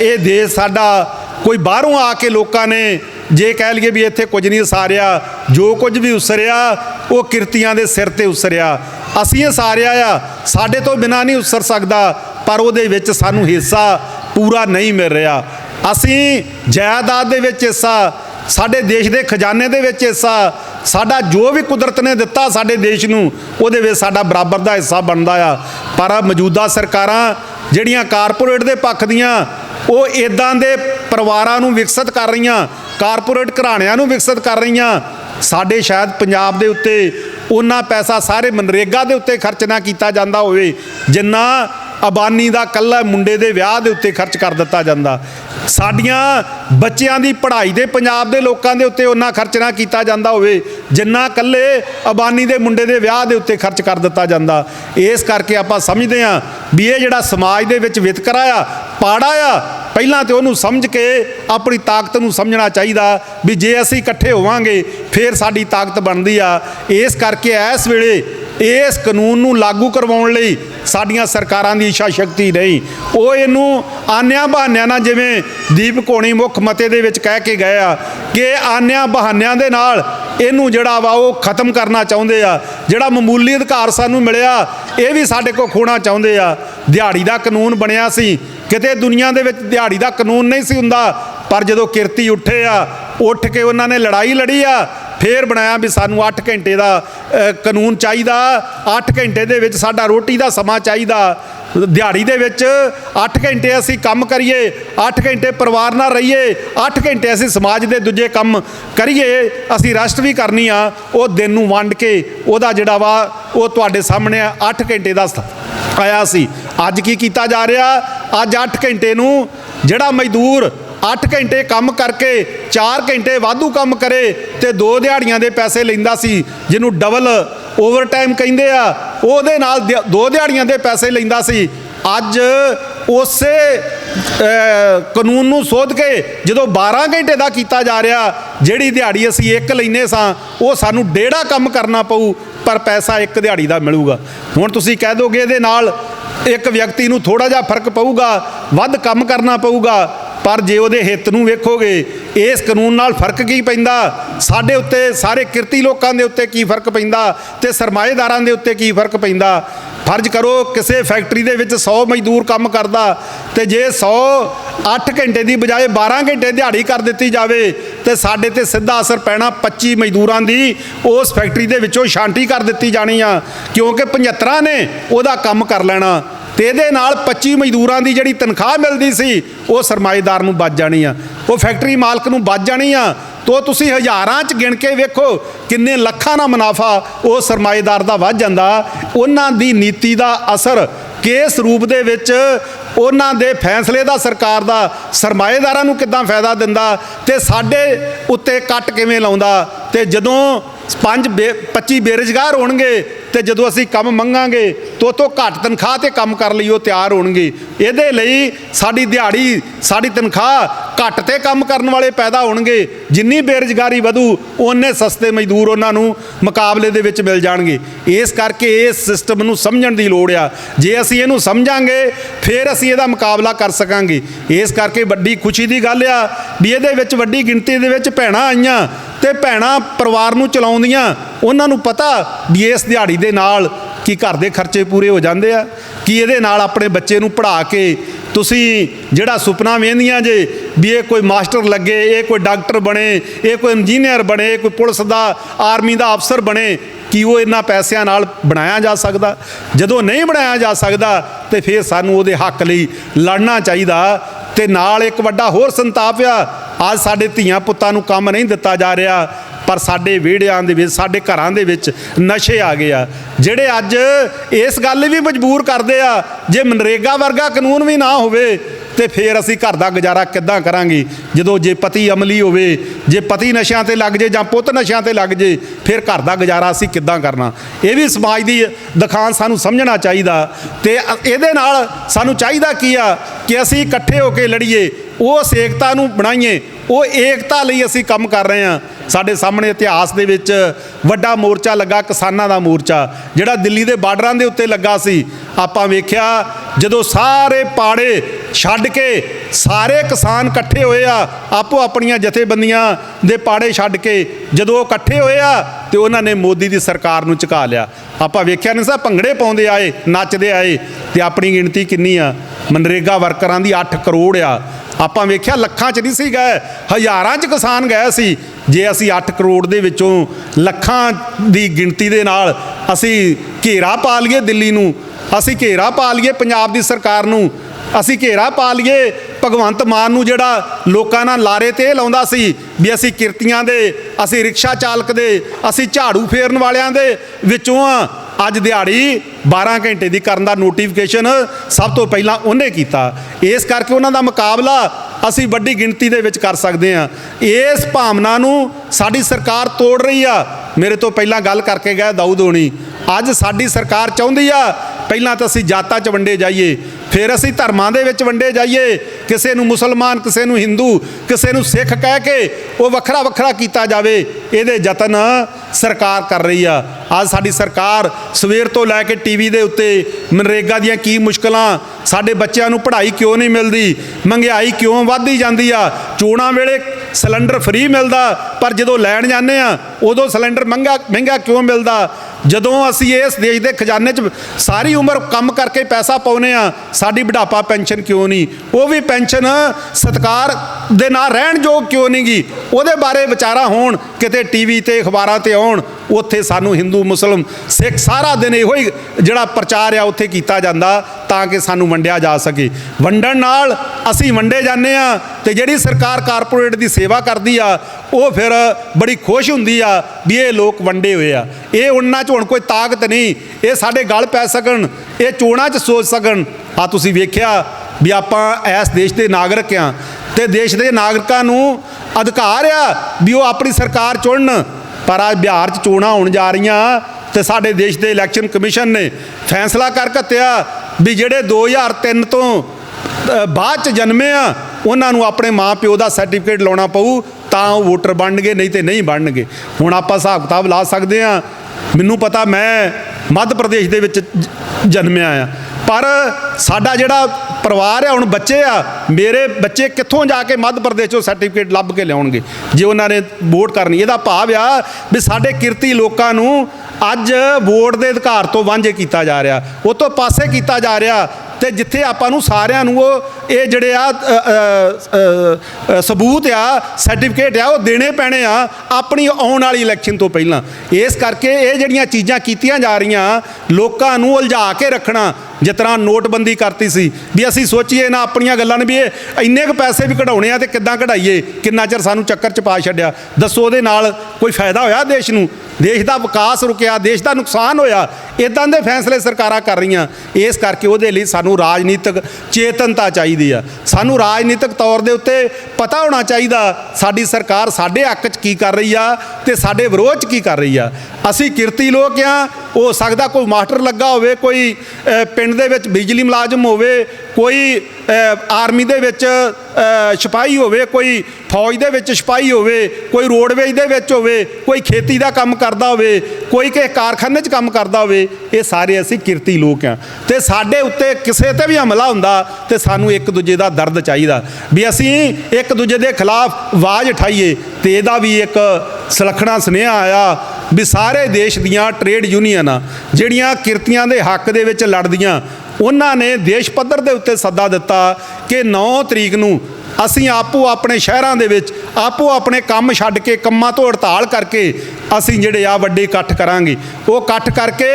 ਇਹ ਦੇਸ਼ ਸਾਡਾ ਕੋਈ ਬਾਹਰੋਂ ਆ ਕੇ ਲੋਕਾਂ ਨੇ ਜੇ ਕਹਿ ਲਈਏ ਵੀ ਇੱਥੇ ਕੁਝ ਨਹੀਂ ਸਾਰਿਆ ਜੋ ਕੁਝ ਵੀ ਉਸਰਿਆ, ਉਹ ਕਿਰਤੀਆਂ ਦੇ ਸਿਰ ਤੇ ਉਸਰਿਆ। ਅਸੀਂ ਇਹ ਸਾਰਿਆ ਆ, ਸਾਡੇ ਤੋਂ ਬਿਨਾ ਨਹੀਂ ਉਸਰ ਸਕਦਾ, ਪਰ ਉਹਦੇ ਵਿੱਚ ਸਾਨੂੰ ਹਿੱਸਾ ਪੂਰਾ ਨਹੀਂ ਮਿਲ ਰਿਹਾ। ਅਸੀਂ ਜਾਇਦਾਦ ਦੇ ਵਿੱਚ ਹਿੱਸਾ, ਸਾਡੇ ਦੇਸ਼ ਦੇ ਖਜ਼ਾਨੇ ਦੇ ਵਿੱਚ ਹਿੱਸਾ, ਸਾਡਾ ਜੋ ਵੀ ਕੁਦਰਤ ਨੇ ਦਿੱਤਾ ਸਾਡੇ ਦੇਸ਼ ਨੂੰ, ਉਹਦੇ ਵਿੱਚ ਸਾਡਾ ਬਰਾਬਰ ਦਾ ਹਿੱਸਾ ਬਣਦਾ ਆ। ਪਰ ਮੌਜੂਦਾ ਸਰਕਾਰਾਂ, ਜਿਹੜੀਆਂ ਕਾਰਪੋਰੇਟ ਦੇ ਪੱਖ ਦੀਆਂ ਉਹ ਇਦਾਂ ਦੇ ਪਰਿਵਾਰਾਂ ਨੂੰ ਵਿਕਸਿਤ ਕਰ ਰਹੀਆਂ, ਕਾਰਪੋਰੇਟ ਘਰਾਣਿਆਂ ਨੂੰ ਵਿਕਸਿਤ ਕਰ ਰਹੀਆਂ, ਸਾਡੇ ਸ਼ਾਇਦ ਪੰਜਾਬ ਦੇ ਉੱਤੇ ਉਹਨਾਂ ਪੈਸਾ ਸਾਰੇ ਮਨਰੇਗਾ ਦੇ ਉੱਤੇ ਖਰਚ ਨਾ ਕੀਤਾ ਜਾਂਦਾ ਹੋਵੇ, ਜਿੰਨਾ ਅਬਾਨੀ ਦਾ ਕੱਲਾ ਮੁੰਡੇ ਦੇ ਵਿਆਹ ਦੇ ਉੱਤੇ ਖਰਚ ਕਰ ਦਿੱਤਾ ਜਾਂਦਾ। ਸਾਡੀਆਂ ਬੱਚਿਆਂ ਦੀ ਪੜ੍ਹਾਈ ਦੇ ਪੰਜਾਬ ਦੇ ਲੋਕਾਂ ਦੇ ਉੱਤੇ ਉਹਨਾਂ ਖਰਚ ਨਾ ਕੀਤਾ ਜਾਂਦਾ ਹੋਵੇ, ਜਿੰਨਾ ਕੱਲੇ ਅਬਾਨੀ ਦੇ ਮੁੰਡੇ ਦੇ ਵਿਆਹ ਦੇ ਉੱਤੇ ਖਰਚ ਕਰ ਦਿੱਤਾ ਜਾਂਦਾ। ਇਸ ਕਰਕੇ ਆਪਾਂ ਸਮਝਦੇ ਹਾਂ ਵੀ ਇਹ ਜਿਹੜਾ ਸਮਾਜ ਦੇ ਵਿੱਚ ਵਿਤਕਰਾ ਆ, ਪਾੜਾ ਆ, ਪਹਿਲਾਂ ਤੇ ਉਹਨੂੰ ਸਮਝ ਕੇ ਆਪਣੀ ਤਾਕਤ ਨੂੰ ਸਮਝਣਾ ਚਾਹੀਦਾ ਵੀ ਜੇ ਅਸੀਂ ਇਕੱਠੇ ਹੋਵਾਂਗੇ, ਫਿਰ ਸਾਡੀ ਤਾਕਤ ਬਣਦੀ ਆ। ਇਸ ਕਰਕੇ ਇਸ ਵੇਲੇ ਇਸ ਕਾਨੂੰਨ ਨੂੰ ਲਾਗੂ ਕਰਵਾਉਣ ਲਈ ਸਾਡੀਆਂ ਸਰਕਾਰਾਂ ਦੀ ਇੱਛਾ ਸ਼ਕਤੀ ਨਹੀਂ। ਉਹ ਇਹਨੂੰ ਆਨਿਆਂ ਬਹਾਨਿਆਂ ਨਾਲ ਜਿਵੇਂ ਦੀਪ ਕੋਣੀ ਮੁੱਖ ਮਤੇ ਦੇ ਵਿੱਚ ਕਹਿ ਕੇ ਗਏ ਆ ਕਿ ਆਨਿਆਂ ਬਹਾਨਿਆਂ ਦੇ ਨਾਲ ਇਹਨੂੰ ਜਿਹੜਾ ਵਾ ਉਹ ਖਤਮ ਕਰਨਾ ਚਾਹੁੰਦੇ ਆ। ਜਿਹੜਾ ਮਾਮੂਲੀ ਅਧਿਕਾਰ ਸਾਨੂੰ ਮਿਲਿਆ, ਇਹ ਵੀ ਸਾਡੇ ਕੋਲ ਖੋਣਾ ਚਾਹੁੰਦੇ ਆ। ਦਿਹਾੜੀ ਦਾ ਕਾਨੂੰਨ ਬਣਿਆ ਸੀ। ਕਿਤੇ ਦੁਨੀਆ ਦੇ ਵਿੱਚ ਦਿਹਾੜੀ ਦਾ ਕਾਨੂੰਨ ਨਹੀਂ ਸੀ ਹੁੰਦਾ, ਪਰ ਜਦੋਂ ਕਿਰਤੀ ਉੱਠੇ ਆ, ਉੱਠ ਕੇ ਉਹਨਾਂ ਨੇ ਲੜਾਈ ਲੜੀ ਆ ਫੇਰ ਬਣਾਇਆ ਵੀ ਸਾਨੂੰ 8 ਘੰਟੇ ਦਾ ਕਾਨੂੰਨ ਚਾਹੀਦਾ 8 ਘੰਟੇ ਦੇ ਵਿੱਚ ਸਾਡਾ ਰੋਟੀ ਦਾ ਸਮਾਂ ਚਾਹੀਦਾ। ਦਿਹਾੜੀ ਦੇ ਵਿੱਚ 8 ਘੰਟੇ ਅਸੀਂ ਕੰਮ ਕਰੀਏ 8 ਘੰਟੇ ਪਰਿਵਾਰ ਨਾਲ ਰਹੀਏ 8 ਘੰਟੇ ਅਸੀਂ ਸਮਾਜ ਦੇ ਦੂਜੇ ਕੰਮ ਕਰੀਏ, ਅਸੀਂ ਰੈਸਟ ਵੀ ਕਰਨੀ ਆ, ਉਹ ਦਿਨ ਨੂੰ ਵੰਡ ਕੇ ਉਹਦਾ ਜਿਹੜਾ ਵਾ, ਉਹ ਤੁਹਾਡੇ ਸਾਹਮਣੇ 8 ਘੰਟੇ ਦਾ ਸ- ਆਇਆ ਸੀ। ਅੱਜ ਕੀ ਕੀਤਾ ਜਾ ਰਿਹਾ? ਅੱਜ 8 ਘੰਟੇ ਨੂੰ ਜਿਹੜਾ ਮਜ਼ਦੂਰ 8 ਘੰਟੇ ਕੰਮ ਕਰਕੇ 4 ਘੰਟੇ ਵਾਧੂ ਕੰਮ ਕਰੇ ਤੇ ਦੋ ਦਿਹਾੜੀਆਂ ਦੇ ਪੈਸੇ ਲੈਂਦਾ ਸੀ, ਜਿਹਨੂੰ ਡਬਲ ਓਵਰਟਾਈਮ ਕਹਿੰਦੇ ਆ, ਉਹਦੇ ਨਾਲ ਦਿਹਾ- ਦੋ ਦਿਹਾੜੀਆਂ ਦੇ ਪੈਸੇ ਲੈਂਦਾ ਸੀ। ਅੱਜ ਉਸੇ ਕਾਨੂੰਨ ਨੂੰ ਸੋਧ ਕੇ ਜਦੋਂ 12 ਘੰਟੇ ਦਾ ਕੀਤਾ ਜਾ ਰਿਹਾ, ਜਿਹੜੀ ਦਿਹਾੜੀ ਅਸੀਂ ਇੱਕ ਲੈਨੇ ਸਾਂ, ਉਹ ਸਾਨੂੰ ਡੇਢਾ ਕੰਮ ਕਰਨਾ ਪਊ, ਪਰ ਪੈਸਾ ਇੱਕ ਦਿਹਾੜੀ ਦਾ ਮਿਲੂਗਾ। ਹੁਣ ਤੁਸੀਂ ਕਹਿ ਦੋਗੇ ਇਹਦੇ ਨਾਲ ਇੱਕ ਵਿਅਕਤੀ ਨੂੰ ਥੋੜਾ ਜਿਹਾ ਫ਼ਰਕ ਪਊਗਾ, ਵੱਧ ਕੰਮ ਕਰਨਾ ਪਊਗਾ ਪਰ ਜੇ ਉਹਦੇ ਹਿੱਤ ਨੂੰ ਵੇਖੋਗੇ, ਇਸ ਕਾਨੂੰਨ ਨਾਲ ਫ਼ਰਕ ਕੀ ਪੈਂਦਾ? ਸਾਡੇ ਉੱਤੇ, ਸਾਰੇ ਕਿਰਤੀ ਲੋਕਾਂ ਦੇ ਉੱਤੇ ਕੀ ਫ਼ਰਕ ਪੈਂਦਾ ਤੇ ਸਰਮਾਏਦਾਰਾਂ ਦੇ ਉੱਤੇ ਕੀ ਫ਼ਰਕ ਪੈਂਦਾ? ਫਰਜ਼ ਕਰੋ ਕਿਸੇ ਫੈਕਟਰੀ ਦੇ ਵਿੱਚ 100 ਮਜ਼ਦੂਰ ਕੰਮ ਕਰਦਾ ਤੇ ਜੇ 100 8 ਘੰਟੇ ਦੀ ਬਜਾਏ 12 ਘੰਟੇ ਦਿਹਾੜੀ ਕਰ ਦਿੱਤੀ ਜਾਵੇ ਤੇ ਸਾਡੇ ਤੇ ਸਿੱਧਾ ਅਸਰ ਪੈਣਾ 25 ਮਜ਼ਦੂਰਾਂ ਦੀ, ਉਸ ਫੈਕਟਰੀ ਦੇ ਵਿੱਚੋਂ ਸ਼ਾਂਤੀ ਕਰ ਦਿੱਤੀ ਜਾਣੀ ਆ, ਕਿਉਂਕਿ 75 ਨੇ ਉਹਦਾ ਕੰਮ ਕਰ ਲੈਣਾ। ਤੇ ਇਹਦੇ ਨਾਲ 25 ਮਜ਼ਦੂਰਾਂ ਦੀ ਜਿਹੜੀ ਤਨਖਾਹ ਮਿਲਦੀ ਸੀ, ਉਹ ਸਰਮਾਏਦਾਰ ਨੂੰ ਬਚ ਜਾਣੀ ਆ। ਉਹ ਫੈਕਟਰੀ ਮਾਲਕ ਨੂੰ ਬਚ ਜਾਣੀ ਆ। ਤੋ ਤੁਸੀਂ ਹਜ਼ਾਰਾਂ ਚ ਗਿਣ ਕੇ ਵੇਖੋ ਕਿੰਨੇ ਲੱਖਾਂ ਦਾ ਮੁਨਾਫਾ ਉਹ ਸਰਮਾਏਦਾਰ ਦਾ ਵੱਧ ਜਾਂਦਾ। ਉਹਨਾਂ ਦੀ ਨੀਤੀ ਦਾ ਅਸਰ ਕਿਸ ਰੂਪ ਦੇ ਵਿੱਚ ਉਹਨਾਂ ਦੇ ਫੈਸਲੇ ਦਾ ਸਰਕਾਰ ਦਾ ਸਰਮਾਏਦਾਰਾਂ ਨੂੰ ਕਿੱਦਾਂ ਫਾਇਦਾ ਦਿੰਦਾ ਤੇ ਸਾਡੇ ਉੱਤੇ ਕੱਟ ਕਿਵੇਂ ਲਾਉਂਦਾ ਤੇ ਜਦੋਂ ਪੰਜ ਬੇ- 25 ਬੇਰੁਜ਼ਗਾਰ ਹੋਣਗੇ ਤੇ ਜਦੋਂ ਅਸੀਂ ਕੰਮ ਮੰਗਾਂਗੇ ਤੋ ਤੋਂ ਘੱਟ ਤਨਖਾਹ ਤੇ ਕੰਮ ਕਰਨ ਲਈ ਉਹ ਤਿਆਰ ਹੋਣਗੇ। ਇਹਦੇ ਲਈ ਸਾਡੀ ਦਿਹਾੜੀ, ਸਾਡੀ ਤਨਖਾਹ ਘੱਟ ਤੇ ਕੰਮ ਕਰਨ ਵਾਲੇ ਪੈਦਾ ਹੋਣਗੇ। ਜਿੰਨੀ ਬੇਰੁਜ਼ਗਾਰੀ ਵਧੂ, ਓਨੇ ਸਸਤੇ ਮਜ਼ਦੂਰ ਉਹਨਾਂ ਨੂੰ ਮੁਕਾਬਲੇ ਦੇ ਵਿੱਚ ਮਿਲ ਜਾਣਗੇ। ਇਸ ਕਰਕੇ ਇਸ ਸਿਸਟਮ ਨੂੰ ਸਮਝਣ ਦੀ ਲੋੜ ਆ। ਜੇ ਅਸੀਂ ਇਹਨੂੰ ਸਮਝਾਂਗੇ, ਫਿਰ ਅਸੀਂ ਇਹਦਾ ਮੁਕਾਬਲਾ ਕਰ ਸਕਾਂਗੇ। ਇਸ ਕਰਕੇ ਵੱਡੀ ਖੁਸ਼ੀ ਦੀ ਗੱਲ ਆ ਵੀ ਇਹਦੇ ਵਿੱਚ ਵੱਡੀ ਗਿਣਤੀ ਦੇ ਵਿੱਚ ਭੈਣਾਂ ਆਈਆਂ। ਤੇ ਭੈਣਾਂ ਪਰਿਵਾਰ ਨੂੰ ਚਲਾਉਂਦੀਆਂ, ਉਹਨਾਂ ਨੂੰ ਪਤਾ ਵੀ ਇਸ ਦਿਹਾੜੀ ਦੇ ਨਾਲ ਕੀ ਘਰ ਦੇ ਖਰਚੇ ਪੂਰੇ ਹੋ ਜਾਂਦੇ ਆ, ਕਿ ਇਹਦੇ ਨਾਲ ਆਪਣੇ ਬੱਚੇ ਨੂੰ ਪੜ੍ਹਾ ਕੇ ਤੁਸੀਂ ਜਿਹੜਾ ਸੁਪਨਾ ਵੇਂਦੀਆਂ ਜੇ ਵੀ ਇਹ ਕੋਈ ਮਾਸਟਰ ਲੱਗੇ, ਇਹ ਕੋਈ ਡਾਕਟਰ ਬਣੇ, ਇਹ ਕੋਈ ਇੰਜੀਨੀਅਰ ਬਣੇ ਕੋਈ ਪੁਲਿਸ ਦਾ, ਆਰਮੀ ਦਾ ਅਫਸਰ ਬਣੇ, ਕੀ ਉਹ ਇਹਨਾਂ ਪੈਸਿਆਂ ਨਾਲ ਬਣਾਇਆ ਜਾ ਸਕਦਾ? ਜਦੋਂ ਨਹੀਂ ਬਣਾਇਆ ਜਾ ਸਕਦਾ, ਤੇ ਫਿਰ ਸਾਨੂੰ ਉਹਦੇ ਹੱਕ ਲਈ ਲੜਨਾ ਚਾਹੀਦਾ ਤੇ ਨਾਲ ਇੱਕ ਵੱਡਾ ਹੋਰ ਸੰਤਾਪ ਆ ਅੱਜ ਸਾਡੇ ਧੀਆਂ ਪੁੱਤਾਂ ਨੂੰ ਕੰਮ ਨਹੀਂ ਦਿੱਤਾ ਜਾ ਰਿਹਾ, ਪਰ ਸਾਡੇ ਵਿਹੜਿਆਂ ਦੇ ਵਿੱਚ, ਸਾਡੇ ਘਰਾਂ ਦੇ ਵਿੱਚ ਨਸ਼ੇ ਆ ਗਏ ਆ। ਜਿਹੜੇ ਅੱਜ ਇਸ ਗੱਲ ਲਈ ਵੀ ਮਜਬੂਰ ਕਰਦੇ ਆ, ਜੇ ਮਨਰੇਗਾ ਵਰਗਾ ਕਾਨੂੰਨ ਵੀ ਨਾ ਹੋਵੇ ਤੇ ਫਿਰ ਅਸੀਂ ਘਰ ਦਾ ਗੁਜ਼ਾਰਾ ਕਿੱਦਾਂ ਕਰਾਂਗੇ? ਜਦੋਂ ਜੇ ਪਤੀ ਅਮਲੀ ਹੋਵੇ, ਜੇ ਪਤੀ ਨਸ਼ਿਆਂ ਤੇ ਲੱਗ ਜੇ ਜਾਂ ਪੁੱਤ ਨਸ਼ਿਆਂ ਤੇ ਲੱਗ ਜੇ, ਫਿਰ ਘਰ ਦਾ ਗੁਜ਼ਾਰਾ ਅਸੀਂ ਕਿੱਦਾਂ ਕਰਨਾ? ਇਹ ਵੀ ਸਮਾਜ ਦੀ ਦਿਖਾਣ ਸਾਨੂੰ ਸਮਝਣਾ ਚਾਹੀਦਾ। ਤੇ ਇਹਦੇ ਨਾਲ ਸਾਨੂੰ ਚਾਹੀਦਾ ਕੀ ਆ? ਕਿ ਅਸੀਂ ਇਕੱਠੇ ਹੋ ਕੇ ਲੜੀਏ ਉਸ ਏਕਤਾ ਨੂੰ ਬਣਾਈਏ ਉਹ ਏਕਤਾ ਲਈ ਅਸੀਂ ਕੰਮ ਕਰ ਰਹੇ ਹਾਂ। ਸਾਡੇ ਸਾਹਮਣੇ ਇਤਿਹਾਸ ਦੇ ਵਿੱਚ ਵੱਡਾ ਮੋਰਚਾ ਲੱਗਾ, ਕਿਸਾਨਾਂ ਦਾ ਮੋਰਚਾ, ਜਿਹੜਾ ਦਿੱਲੀ ਦੇ ਬਾਰਡਰਾਂ ਦੇ ਉੱਤੇ ਲੱਗਾ ਸੀ। ਆਪਾਂ ਵੇਖਿਆ, ਜਦੋਂ ਸਾਰੇ ਪਾੜੇ ਛੱਡ ਕੇ ਸਾਰੇ ਕਿਸਾਨ ਇਕੱਠੇ ਹੋਏ ਆ, ਆਪੋ ਆਪਣੀਆਂ ਜਥੇਬੰਦੀਆਂ ਦੇ ਪਾੜੇ ਛੱਡ ਕੇ, ਜਦੋਂ ਉਹ ਇਕੱਠੇ ਹੋਏ ਆ, ਤੇ ਉਹਨਾਂ ਨੇ ਮੋਦੀ ਦੀ ਸਰਕਾਰ ਨੂੰ ਝੁਕਾ ਲਿਆ। ਆਪਾਂ ਵੇਖਿਆ ਨਹੀਂ ਸਾ, ਭੰਗੜੇ ਪਾਉਂਦੇ ਆਏ, ਨੱਚਦੇ ਆਏ, ਤੇ ਆਪਣੀ ਗਿਣਤੀ ਕਿੰਨੀ ਆ? ਮਨਰੇਗਾ ਵਰਕਰਾਂ ਦੀ 8 ਕਰੋੜ ਆ। ਆਪਾਂ ਵੇਖਿਆ ਲੱਖਾਂ ਚ ਨਹੀਂ ਸੀ ਗਏ ਹਜ਼ਾਰਾਂ ਚ ਕਿਸਾਨ ਗਏ ਸੀ। ਜੇ ਅਸੀਂ 8 ਕਰੋੜ ਦੇ ਵਿੱਚੋਂ ਲੱਖਾਂ ਦੀ ਗਿਣਤੀ ਦੇ ਨਾਲ ਅਸੀਂ ਘੇਰਾ ਪਾ ਲਈਏ ਦਿੱਲੀ ਨੂੰ, ਅਸੀਂ ਘੇਰਾ ਪਾ ਲਈਏ ਪੰਜਾਬ ਦੀ ਸਰਕਾਰ ਨੂੰ, ਅਸੀਂ ਘੇਰਾ ਪਾ ਲਈਏ ਭਗਵੰਤ ਮਾਨ ਨੂੰ ਜਿਹੜਾ ਲੋਕਾਂ ਨਾਲ ਲਾਰੇ ਤੇ ਲਾਉਂਦਾ ਸੀ ਵੀ ਅਸੀਂ ਕਿਰਤੀਆਂ ਦੇ, ਅਸੀਂ ਰਿਕਸ਼ਾ ਚਾਲਕ ਦੇ, ਅਸੀਂ ਝਾੜੂ ਫੇਰਨ ਵਾਲਿਆਂ ਦੇ ਵਿੱਚੋਂ ਆ ਅੱਜ ਦਿਹਾੜੀ 12 ਘੰਟੇ ਦੀ ਕਰਨ ਦਾ ਨੋਟੀਫਿਕੇਸ਼ਨ ਸਭ ਤੋਂ ਪਹਿਲਾਂ ਉਹਨੇ ਕੀਤਾ। ਇਸ ਕਰਕੇ ਉਹਨਾਂ ਦਾ ਮੁਕਾਬਲਾ ਅਸੀਂ ਵੱਡੀ ਗਿਣਤੀ ਦੇ ਵਿੱਚ ਕਰ ਸਕਦੇ ਹਾਂ। ਇਸ ਭਾਵਨਾ ਨੂੰ ਸਾਡੀ ਸਰਕਾਰ ਤੋੜ ਰਹੀ ਆ। ਮੇਰੇ ਤੋਂ ਪਹਿਲਾਂ ਗੱਲ ਕਰਕੇ ਗਿਆ ਦਾਊਦ ਹੋਣੀ। ਅੱਜ ਸਾਡੀ ਸਰਕਾਰ ਚਾਹੁੰਦੀ ਆ, ਪਹਿਲਾਂ ਤਾਂ ਅਸੀਂ ਜਾਤਾਂ 'ਚ ਵੰਡੇ ਜਾਈਏ, ਫਿਰ ਅਸੀਂ ਧਰਮਾਂ ਦੇ ਵਿੱਚ ਵੰਡੇ ਜਾਈਏ। ਕਿਸੇ ਨੂੰ ਮੁਸਲਮਾਨ, ਕਿਸੇ ਨੂੰ ਹਿੰਦੂ, ਕਿਸੇ ਨੂੰ ਸਿੱਖ ਕਹਿ ਕੇ ਉਹ ਵੱਖਰਾ ਵੱਖਰਾ ਕੀਤਾ ਜਾਵੇ। ਇਹਦੇ ਯਤਨ ਸਰਕਾਰ ਕਰ ਰਹੀ ਆ। ਅੱਜ ਸਾਡੀ ਸਰਕਾਰ ਸਵੇਰ ਤੋਂ ਲੈ ਕੇ ਟੀਵੀ ਦੇ ਉੱਤੇ ਮਨਰੇਗਾ ਦੀਆਂ ਕੀ ਮੁਸ਼ਕਲਾਂ, ਸਾਡੇ ਬੱਚਿਆਂ ਨੂੰ ਪੜ੍ਹਾਈ ਕਿਉਂ ਨਹੀਂ ਮਿਲਦੀ, ਮਹਿੰਗਾਈ ਕਿਉਂ ਵੱਧਦੀ ਜਾਂਦੀ ਆ? ਚੋਣਾਂ ਵੇਲੇ ਸਿਲੰਡਰ ਫ੍ਰੀ ਮਿਲਦਾ, ਪਰ ਜਦੋਂ ਲੈਣ ਜਾਂਦੇ ਆ, ਉਦੋਂ ਸਿਲੰਡਰ ਮਹਿੰਗਾ ਮਹਿੰਗਾ ਕਿਉਂ ਮਿਲਦਾ? ਜਦੋਂ ਅਸੀਂ ਇਸ ਦੇਸ਼ ਦੇ ਖਜ਼ਾਨੇ 'ਚ ਸਾਰੀ ਉਮਰ ਕੰਮ ਕਰਕੇ ਪੈਸਾ ਪਾਉਨੇ ਆ, ਸਾਡੀ ਬੁਢਾਪਾ ਪੈਨਸ਼ਨ ਕਿਉਂ ਨਹੀਂ? ਉਹ ਵੀ ਪੈਨਸ਼ਨ ਸਤਕਾਰ ਦੇ ਨਾਲ ਰਹਿਣ ਯੋਗ ਕਿਉਂ ਨਹੀਂ ਗੀ ਉਹਦੇ ਬਾਰੇ ਵਿਚਾਰਾ ਹੋਣ, ਕਿਤੇ ਟੀਵੀ ਤੇ ਅਖਬਾਰਾਂ ਤੇ ਆਉਣ, ਉੱਥੇ ਸਾਨੂੰ ਹਿੰਦੂ ਮੁਸਲਮ ਸਿੱਖ ਸਾਰਾ ਦਿਨ ਇਹੋ ਹੀ ਜਿਹੜਾ ਪ੍ਰਚਾਰ ਆ ਉੱਥੇ ਕੀਤਾ ਜਾਂਦਾ ਤਾਂ ਕਿ ਸਾਨੂੰ ਵੰਡਿਆ ਜਾ ਸਕੇ। ਵੰਡਣ ਨਾਲ ਅਸੀਂ ਵੰਡੇ ਜਾਂਦੇ ਆ ਤੇ ਜਿਹੜੀ ਸਰਕਾਰ ਕਾਰਪੋਰੇਟ ਦੀ ਸੇਵਾ ਕਰਦੀ ਆ, ਉਹ ਫਿਰ ਬੜੀ ਖੁਸ਼ ਹੁੰਦੀ ਆ ਵੀ ਇਹ ਲੋਕ ਵੰਡੇ ਹੋਏ ਆ। ਇਹ ਉਹਨਾਂ 'ਚ ਹੁਣ ਕੋਈ ਤਾਕਤ ਨਹੀਂ, ਇਹ ਸਾਡੇ ਗਲ ਪੈ ਸਕਣ, ਇਹ ਚੋਣਾਂ 'ਚ ਸੋਚ ਸਕਣ। ਆ ਤੁਸੀਂ ਵੇਖਿਆ ਵੀ ਆਪਾਂ ਇਸ ਦੇਸ਼ ਦੇ ਨਾਗਰਿਕ ਆ ਤੇ ਦੇਸ਼ ਦੇ ਨਾਗਰਿਕਾਂ ਨੂੰ ਅਧਿਕਾਰ ਆ ਵੀ ਉਹ ਆਪਣੀ ਸਰਕਾਰ ਚੁਣਨ। ਪਰ ਅੱਜ ਬਿਹਾਰ 'ਚ ਚੋਣਾਂ ਹੋਣ ਜਾ ਰਹੀਆਂ ਤੇ ਸਾਡੇ ਦੇਸ਼ ਦੇ ਇਲੈਕਸ਼ਨ ਕਮਿਸ਼ਨ ਨੇ ਫੈਸਲਾ ਕਰ ਘੱਤਿਆ ਵੀ ਜਿਹੜੇ 2003 ਤੋਂ ਬਾਅਦ ਚ ਜਨਮੇ ਆ, ਉਹਨਾਂ ਨੂੰ ਆਪਣੇ ਮਾਪਿਓ ਦਾ ਸਰਟੀਫਿਕੇਟ ਲਾਉਣਾ ਪਊ, ਤਾਂ ਉਹ ਵੋਟਰ ਬਣਨਗੇ, ਨਹੀਂ ਤੇ ਨਹੀਂ ਬਣਨਗੇ। ਹੁਣ ਆਪਾਂ ਹਿਸਾਬ ਕਿਤਾਬ ਲਾ ਸਕਦੇ ਆ। ਮੈਨੂੰ ਪਤਾ ਮੈਂ ਮੱਧ ਪ੍ਰਦੇਸ਼ ਦੇ ਵਿੱਚ ਜਨਮਿਆ ਆ। ਪਰ ਸਾਡਾ ਜਿਹੜਾ ਪਰਿਵਾਰ ਆ, ਹੁਣ ਬੱਚੇ ਆ, ਮੇਰੇ ਬੱਚੇ ਕਿੱਥੋਂ ਜਾ ਕੇ ਮੱਧ ਪ੍ਰਦੇਸ਼ ਤੋਂ ਸਰਟੀਫਿਕੇਟ ਲੱਭ ਕੇ ਲਿਆਉਣਗੇ? ਜੇ ਉਹਨਾਂ ਨੇ ਵੋਟ ਕਰਨੀ, ਇਹਦਾ ਭਾਵ ਆ ਵੀ ਸਾਡੇ ਕਿਰਤੀ ਲੋਕਾਂ ਨੂੰ ਅੱਜ ਵੋਟ ਦੇ ਅਧਿਕਾਰ ਤੋਂ ਵਾਂਝੇ ਕੀਤਾ ਜਾ ਰਿਹਾ। ਉਹ ਤੋਂ ਪਾਸੇ ਕੀਤਾ ਜਾ ਰਿਹਾ ਤੇ ਜਿੱਥੇ ਆਪਾਂ ਨੂੰ ਸਾਰਿਆਂ ਨੂੰ ਉਹ, ਇਹ ਜਿਹੜੇ ਆ ਸਬੂਤ ਆ ਸਰਟੀਫਿਕੇਟ ਆ, ਉਹ ਦੇਣੇ ਪੈਣੇ ਆ ਆਪਣੀ ਆਉਣ ਵਾਲੀ ਇਲੈਕਸ਼ਨ ਤੋਂ ਪਹਿਲਾਂ। ਇਸ ਕਰਕੇ ਇਹ ਜਿਹੜੀਆਂ ਚੀਜ਼ਾਂ ਕੀਤੀਆਂ ਜਾ ਰਹੀਆਂ, ਲੋਕਾਂ ਨੂੰ ਉਲਝਾ ਕੇ ਰੱਖਣਾ ਜਿਸ ਤਰ੍ਹਾਂ ਨੋਟਬੰਦੀ ਕਰਤੀ ਸੀ ਵੀ ਅਸੀਂ ਸੋਚੀਏ ਨਾ ਆਪਣੀਆਂ ਗੱਲਾਂ ਨੇ ਵੀ ਇਹ ਇੰਨੇ ਕੁ ਪੈਸੇ ਵੀ ਕਢਾਉਣੇ ਆ ਤੇ ਕਿੱਦਾਂ ਕਢਾਈਏ, ਕਿੰਨਾ ਚਿਰ ਸਾਨੂੰ ਚੱਕਰ ਚ ਪਾ ਛੱਡਿਆ। ਦੱਸੋ ਉਹਦੇ ਨਾਲ ਕੋਈ ਫਾਇਦਾ ਹੋਇਆ ਦੇਸ਼ ਨੂੰ? ਦੇਸ਼ ਦਾ ਵਿਕਾਸ ਰੁਕਿਆ ਦੇਸ਼ ਦਾ ਨੁਕਸਾਨ ਹੋਇਆ ਇਦਾਂ ਦੇ ਫੈਸਲੇ ਸਰਕਾਰਾਂ ਕਰ ਰਹੀਆਂ। ਇਸ ਕਰਕੇ ਉਹਦੇ ਲਈ ਸਾਨੂੰ ਰਾਜਨੀਤਿਕ ਚੇਤਨਤਾ ਚਾਹੀਦੀ ਆ। ਸਾਨੂੰ ਰਾਜਨੀਤਿਕ ਤੌਰ ਦੇ ਉੱਤੇ ਪਤਾ ਹੋਣਾ ਚਾਹੀਦਾ ਸਾਡੀ ਸਰਕਾਰ ਸਾਡੇ ਹੱਕ 'ਚ ਕੀ ਕਰ ਰਹੀ ਆ ਤੇ ਸਾਡੇ ਵਿਰੋਧ 'ਚ ਕੀ ਕਰ ਰਹੀ ਆ। ਅਸੀਂ ਕਿਰਤੀ ਲੋਕ ਆ ਹੋ ਸਕਦਾ ਕੋਈ ਮਾਸਟਰ ਲੱਗਾ ਹੋਵੇ ਕੋਈ ਪਿੰਡ ਦੇ ਵਿੱਚ ਬਿਜਲੀ ਮੁਲਾਜ਼ਮ ਹੋਵੇ ਕੋਈ ਆਰਮੀ ਦੇ ਵਿੱਚ ਅ, ਸਿਪਾਹੀ ਹੋਵੇ ਕੋਈ ਫੌਜ ਦੇ ਵਿੱਚ ਸਿਪਾਹੀ ਹੋਵੇ, ਕੋਈ ਰੋਡਵੇਜ ਦੇ ਵਿੱਚ ਹੋਵੇ, ਕੋਈ ਖੇਤੀ ਦਾ ਕੰਮ ਕਰਦਾ ਹੋਵੇ, ਕੋਈ ਕਿਸੇ ਕਾਰਖਾਨੇ 'ਚ ਕੰਮ ਕਰਦਾ ਹੋਵੇ, ਇਹ ਸਾਰੇ ਅਸੀਂ ਕਿਰਤੀ ਲੋਕ ਆ ਤੇ ਸਾਡੇ ਉੱਤੇ ਕਿਸੇ ਤੇ ਵੀ ਹਮਲਾ ਹੁੰਦਾ, ਤੇ ਸਾਨੂੰ ਇੱਕ ਦੂਜੇ ਦਾ ਦਰਦ ਚਾਹੀਦਾ। ਵੀ ਅਸੀਂ ਇੱਕ ਦੂਜੇ ਦੇ ਖਿਲਾਫ ਆਵਾਜ਼ ਉਠਾਈਏ, ਤੇ ਇਹਦਾ ਵੀ ਇੱਕ ਸਲਖਣਾ ਸੁਨੇਹਾ ਆਇਆ ਵੀ ਸਾਰੇ ਦੇਸ਼ ਦੀਆਂ ਟ੍ਰੇਡ ਯੂਨੀਅਨਾਂ ਜਿਹੜੀਆਂ ਕਿਰਤੀਆਂ ਦੇ ਹੱਕ ਦੇ ਵਿੱਚ ਲੜਦੀਆਂ, ਉਹਨਾਂ ਨੇ ਦੇਸ਼ ਪੱਧਰ ਦੇ ਉੱਤੇ ਸੱਦਾ ਦਿੱਤਾ ਕਿ 9 ਤਰੀਕ ਨੂੰ ਅਸੀਂ ਆਪੋ ਆਪਣੇ ਸ਼ਹਿਰਾਂ ਦੇ ਵਿੱਚ, ਆਪੋ ਆਪਣੇ ਕੰਮ ਛੱਡ ਕੇ, ਕੰਮਾਂ ਤੋਂ ਹੜਤਾਲ ਕਰਕੇ ਅਸੀਂ ਜਿਹੜੇ ਆ ਵੱਡੇ ਇਕੱਠ ਕਰਾਂਗੇ। ਉਹ ਇਕੱਠ ਕਰਕੇ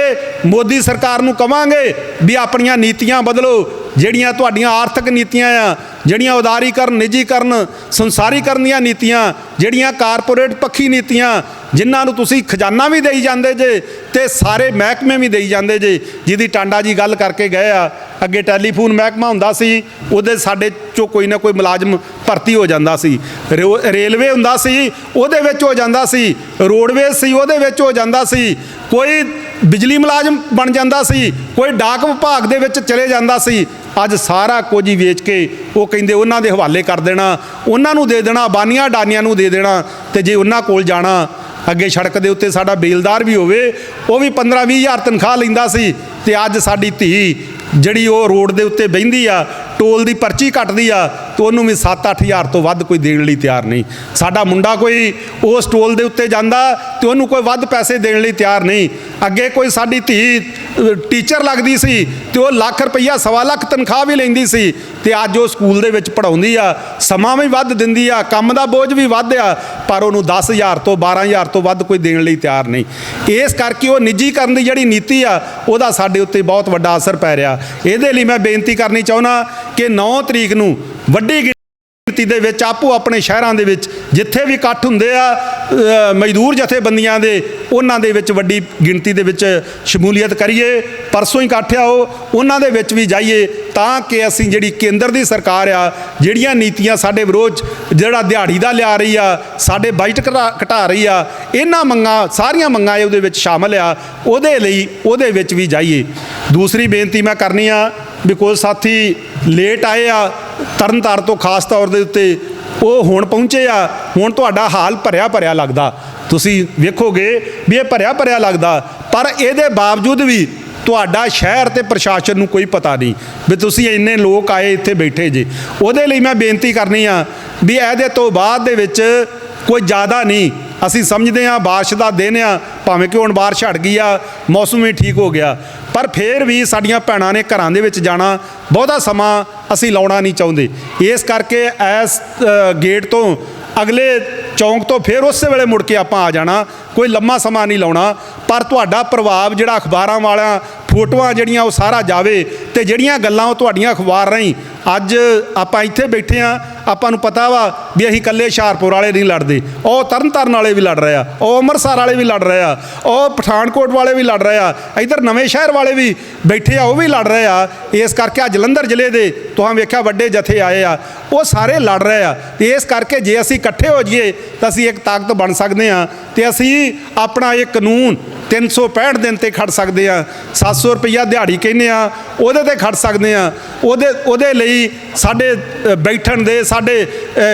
ਮੋਦੀ ਸਰਕਾਰ ਨੂੰ ਕਵਾਂਗੇ ਵੀ ਆਪਣੀਆਂ ਨੀਤੀਆਂ ਬਦਲੋ ਜਿਹੜੀਆਂ ਤੁਹਾਡੀਆਂ ਆਰਥਿਕ ਨੀਤੀਆਂ ਆ, ਜਿਹੜੀਆਂ ਉਦਾਰੀਕਰਨ, ਨਿੱਜੀਕਰਨ ਸੰਸਾਰੀਕਰਨ ਦੀਆਂ ਨੀਤੀਆਂ, ਜਿਹੜੀਆਂ ਕਾਰਪੋਰੇਟ ਪੱਖੀ ਨੀਤੀਆਂ, ਜਿਨ੍ਹਾਂ ਨੂੰ ਤੁਸੀਂ ਖਜ਼ਾਨਾ ਵੀ ਦੇਈ ਜਾਂਦੇ ਜੇ ਤੇ ਸਾਰੇ ਮਹਿਕਮੇ ਵੀ ਦੇਈ ਜਾਂਦੇ ਜੇ। ਜਿਹਦੀ ਟਾਂਡਾ ਜੀ ਗੱਲ ਕਰਕੇ ਗਏ ਆ, ਅੱਗੇ ਟੈਲੀਫੋਨ ਮਹਿਕਮਾ ਹੁੰਦਾ ਸੀ, ਉਹਦੇ ਸਾਡੇ ਚੋਂ ਕੋਈ ਨਾ ਕੋਈ ਮੁਲਾਜ਼ਮ ਭਰਤੀ ਹੋ ਜਾਂਦਾ ਸੀ। ਰਿਓ- ਰੇਲਵੇ ਹੁੰਦਾ ਸੀ, ਉਹਦੇ ਵਿੱਚ ਹੋ ਜਾਂਦਾ ਸੀ। ਰੋਡਵੇਜ਼ ਸੀ, ਉਹਦੇ ਵਿੱਚ ਹੋ ਜਾਂਦਾ ਸੀ। ਕੋਈ ਬਿਜਲੀ ਮੁਲਾਜ਼ਮ ਬਣ ਜਾਂਦਾ ਸੀ, ਕੋਈ ਡਾਕ ਵਿਭਾਗ ਦੇ ਵਿੱਚ ਚਲੇ ਜਾਂਦਾ ਸੀ। ਅੱਜ ਸਾਰਾ ਕੁਝ ਹੀ ਵੇਚ ਕੇ ਉਹ ਕਹਿੰਦੇ ਉਹਨਾਂ ਦੇ ਹਵਾਲੇ ਕਰ ਦੇਣਾ, ਉਹਨਾਂ ਨੂੰ ਦੇ ਦੇਣਾ, ਬਾਨੀਆਂ ਡਾਨੀਆਂ ਨੂੰ ਦੇ ਦੇਣਾ ਤੇ ਜੇ ਉਹਨਾਂ ਕੋਲ ਜਾਣਾ, ਅੱਗੇ ਸੜਕ ਦੇ ਉੱਤੇ ਸਾਡਾ ਬੇਲਦਾਰ ਵੀ ਹੋਵੇ, ਉਹ ਵੀ 15 20 ਹਜ਼ਾਰ ਤਨਖਾਹ ਲੈਂਦਾ ਸੀ ਤੇ ਅੱਜ ਸਾਡੀ ਧੀ ਜਿਹੜੀ ਉਹ ਰੋਡ ਦੇ ਉੱਤੇ ਬਹਿੰਦੀ ਆ ਟੋਲ ਦੀ ਪਰਚੀ ਕੱਟਦੀ ਆ ਤੇ ਉਹਨੂੰ ਵੀ 7-8 ਹਜ਼ਾਰ ਤੋਂ ਵੱਧ ਕੋਈ ਦੇਣ ਲਈ ਤਿਆਰ ਨਹੀਂ। ਸਾਡਾ ਮੁੰਡਾ ਕੋਈ ਉਸ ਟੋਲ ਦੇ ਉੱਤੇ ਜਾਂਦਾ ਤੇ ਉਹਨੂੰ ਕੋਈ ਵੱਧ ਪੈਸੇ ਦੇਣ ਲਈ ਤਿਆਰ ਨਹੀਂ। ਅੱਗੇ ਕੋਈ ਸਾਡੀ ਧੀ ਟੀਚਰ ਲੱਗਦੀ ਸੀ ਤੇ ਉਹ ਲੱਖ ਰੁਪਈਆ, ਸਵਾ ਲੱਖ ਤਨਖਾਹ ਵੀ ਲੈਂਦੀ ਸੀ। ਤੇ ਅੱਜ ਉਹ ਸਕੂਲ ਦੇ ਵਿੱਚ ਪੜਾਉਂਦੀ ਆ। ਸਮਾਂ ਵੀ ਵੱਧ ਦਿੰਦੀ ਆ, ਕੰਮ ਦਾ ਬੋਝ ਵੀ ਵੱਧ ਆ, ਪਰ ਉਹਨੂੰ 10000 ਤੋਂ 12000 ਤੋਂ ਵੱਧ ਕੋਈ ਦੇਣ ਲਈ ਤਿਆਰ ਨਹੀਂ। ਇਸ ਕਰਕੇ ਉਹ ਨਿੱਜੀਕਰਨ ਦੀ ਜਿਹੜੀ ਨੀਤੀ ਆ, ਉਹਦਾ ਸਾਡੇ ਉੱਤੇ ਬਹੁਤ ਵੱਡਾ ਅਸਰ ਪੈ ਰਿਹਾ। ਇਹਦੇ ਲਈ ਮੈਂ ਬੇਨਤੀ ਕਰਨੀ ਚਾਹੁੰਦਾ ਕਿ 9 ਤਰੀਕ ਨੂੰ ਵੱਡੀ ਗਿਣਤੀ ਦੇ ਵਿੱਚ ਆਪੋ ਆਪਣੇ ਸ਼ਹਿਰਾਂ ਦੇ ਵਿੱਚ ਜਿੱਥੇ ਵੀ ਇਕੱਠ ਹੁੰਦੇ ਆ ਮਜ਼ਦੂਰ ਜਥੇਬੰਦੀਆਂ ਦੇ, ਉਹਨਾਂ ਦੇ ਵਿੱਚ ਵੱਡੀ ਗਿਣਤੀ ਦੇ ਵਿੱਚ ਸ਼ਮੂਲੀਅਤ ਕਰੀਏ, ਪਰਸੋਂ ਹੀ ਇਕੱਠ ਆ ਉਹ, ਉਹਨਾਂ ਦੇ ਵਿੱਚ ਵੀ ਜਾਈਏ, ਤਾਂ ਕਿ ਅਸੀਂ ਜਿਹੜੀ ਕੇਂਦਰ ਦੀ ਸਰਕਾਰ ਆ, ਜਿਹੜੀਆਂ ਨੀਤੀਆਂ ਸਾਡੇ ਵਿਰੋਧ 'ਚ ਜਿਹੜਾ ਦਿਹਾੜੀ ਦਾ ਲਿਆ ਰਹੀ ਆ, ਸਾਡੇ ਬਜਟ ਘਟਾ- ਘਟਾ ਰਹੀ ਆ, ਇਹਨਾਂ ਮੰਗਾਂ, ਸਾਰੀਆਂ ਮੰਗਾਂ ਉਹਦੇ ਵਿੱਚ ਸ਼ਾਮਲ ਆ, ਉਹਦੇ ਲਈ ਉਹਦੇ ਵਿੱਚ ਵੀ ਜਾਈਏ। ਦੂਸਰੀ ਬੇਨਤੀ ਮੈਂ ਕਰਨੀ ਆ, ਵੀ ਕੋਈ ਸਾਥੀ ਲੇਟ ਆਏ ਆ ਤਰਨਤਾਰ ਤੋਂ ਖਾਸ ਤੌਰ ਦੇ ਉੱਤੇ ਉਹ ਹੁਣ ਪਹੁੰਚੇ ਆ, ਹੁਣ ਤੁਹਾਡਾ ਹਾਲ ਭਰਿਆ ਭਰਿਆ ਲੱਗਦਾ। ਤੁਸੀਂ ਵੇਖੋਗੇ ਵੀ ਇਹ ਭਰਿਆ ਭਰਿਆ ਲੱਗਦਾ, ਪਰ ਇਹਦੇ ਬਾਵਜੂਦ ਵੀ ਤੁਹਾਡਾ ਸ਼ਹਿਰ ਤੇ ਪ੍ਰਸ਼ਾਸਨ ਨੂੰ ਕੋਈ ਪਤਾ ਨਹੀਂ ਵੀ ਤੁਸੀਂ ਇੰਨੇ ਲੋਕ ਆਏ ਇੱਥੇ ਬੈਠੇ ਜੇ। ਉਹਦੇ ਲਈ ਮੈਂ ਬੇਨਤੀ ਕਰਨੀ ਆ ਵੀ ਇਹਦੇ ਤੋਂ ਬਾਅਦ ਦੇ ਵਿੱਚ ਕੋਈ ਜ਼ਿਆਦਾ ਨਹੀਂ। ਅਸੀਂ ਸਮਝਦੇ ਹਾਂ, ਬਾਰਿਸ਼ ਦਾ ਦਿਨ ਆ, ਭਾਵੇਂ ਕਿ ਹੁਣ ਬਾਰਿਸ਼ ਹਟ ਗਈ ਆ, ਮੌਸਮ ਵੀ ਠੀਕ ਹੋ ਗਿਆ। ਪਰ ਫੇਰ ਵੀ ਸਾਡੀਆਂ ਭੈਣਾਂ ਨੇ ਘਰਾਂ ਦੇ ਵਿੱਚ ਜਾਣਾ ਬਹੁਤਾ ਸਮਾਂ ਅਸੀਂ ਲਾਉਣਾ ਨਹੀਂ ਚਾਹੁੰਦੇ। ਇਸ ਕਰਕੇ ਇਸ ਗੇਟ ਤੋਂ ਅਗਲੇ ਚੌਂਕ ਤੋਂ ਫੇਰ ਉਸੇ ਵੇਲੇ ਮੁੜ ਕੇ ਆਪਾਂ ਆ ਜਾਣਾ। ਕੋਈ ਲੰਮਾ ਸਮਾਂ ਨਹੀਂ ਲਾਉਣਾ। ਪਰ ਤੁਹਾਡਾ ਪ੍ਰਭਾਵ ਜਿਹੜਾ ਅਖਬਾਰਾਂ ਵਾਲਿਆਂ ਫੋਟੋਆਂ ਜਿਹੜੀਆਂ ਉਹ ਸਾਰਾ ਜਾਵੇ ਤੇ ਜਿਹੜੀਆਂ ਗੱਲਾਂ ਉਹ ਤੁਹਾਡੀਆਂ ਅਖਬਾਰ ਰਾਹੀਂ ਅੱਜ ਆਪਾਂ ਇੱਥੇ ਬੈਠੇ ਆ ਆਪਾਂ ਨੂੰ ਪਤਾ ਵਾ ਵੀ ਅਸੀਂ ਇਕੱਲੇ ਹੁਸ਼ਿਆਰਪੁਰ ਵਾਲੇ ਨਹੀਂ ਲੜਦੇ, ਉਹ ਤਰਨਤਾਰਨ ਵਾਲੇ ਵੀ ਲੜ ਰਹੇ ਆ, ਉਹ ਅੰਮ੍ਰਿਤਸਰ ਵਾਲੇ ਵੀ ਲੜ ਰਹੇ ਆ, ਉਹ ਪਠਾਨਕੋਟ ਵਾਲੇ ਵੀ ਲੜ ਰਹੇ ਆ, ਇਧਰ ਨਵੇਂ ਸ਼ਹਿਰ ਵਾਲੇ ਵੀ ਬੈਠੇ ਆ, ਉਹ ਵੀ ਲੜ ਰਹੇ ਆ, ਇਸ ਕਰਕੇ ਆ ਜਲੰਧਰ ਜ਼ਿਲ੍ਹੇ ਦੇ ਤੁਹਾਂ ਵੇਖਿਆ ਵੱਡੇ ਜਥੇ ਆਏ ਆ, ਉਹ ਸਾਰੇ ਲੜ ਰਹੇ ਆ, ਤੇ ਇਸ ਕਰਕੇ ਜੇ ਅਸੀਂ ਇਕੱਠੇ ਹੋ ਜਾਈਏ ਤਾਂ ਅਸੀਂ ਇੱਕ ਤਾਕਤ ਬਣ ਸਕਦੇ ਆ ਤੇ ਅਸੀਂ ਆਪਣਾ ਇਹ ਕਾਨੂੰਨ 365 ਦਿਨ ਤੇ ਖੜ ਸਕਦੇ ਆ 700 ਰੁਪਈਆ ਦਿਹਾੜੀ ਕਹਿੰਦੇ ਆ, ਉਹਦੇ ਤੇ ਖੜ ਸਕਦੇ ਆ। ਉਹਦੇ ਉਹਦੇ ਲਈ ਸਾਡੇ ਬੈਠਣ ਦੇ, ਸਾਡੇ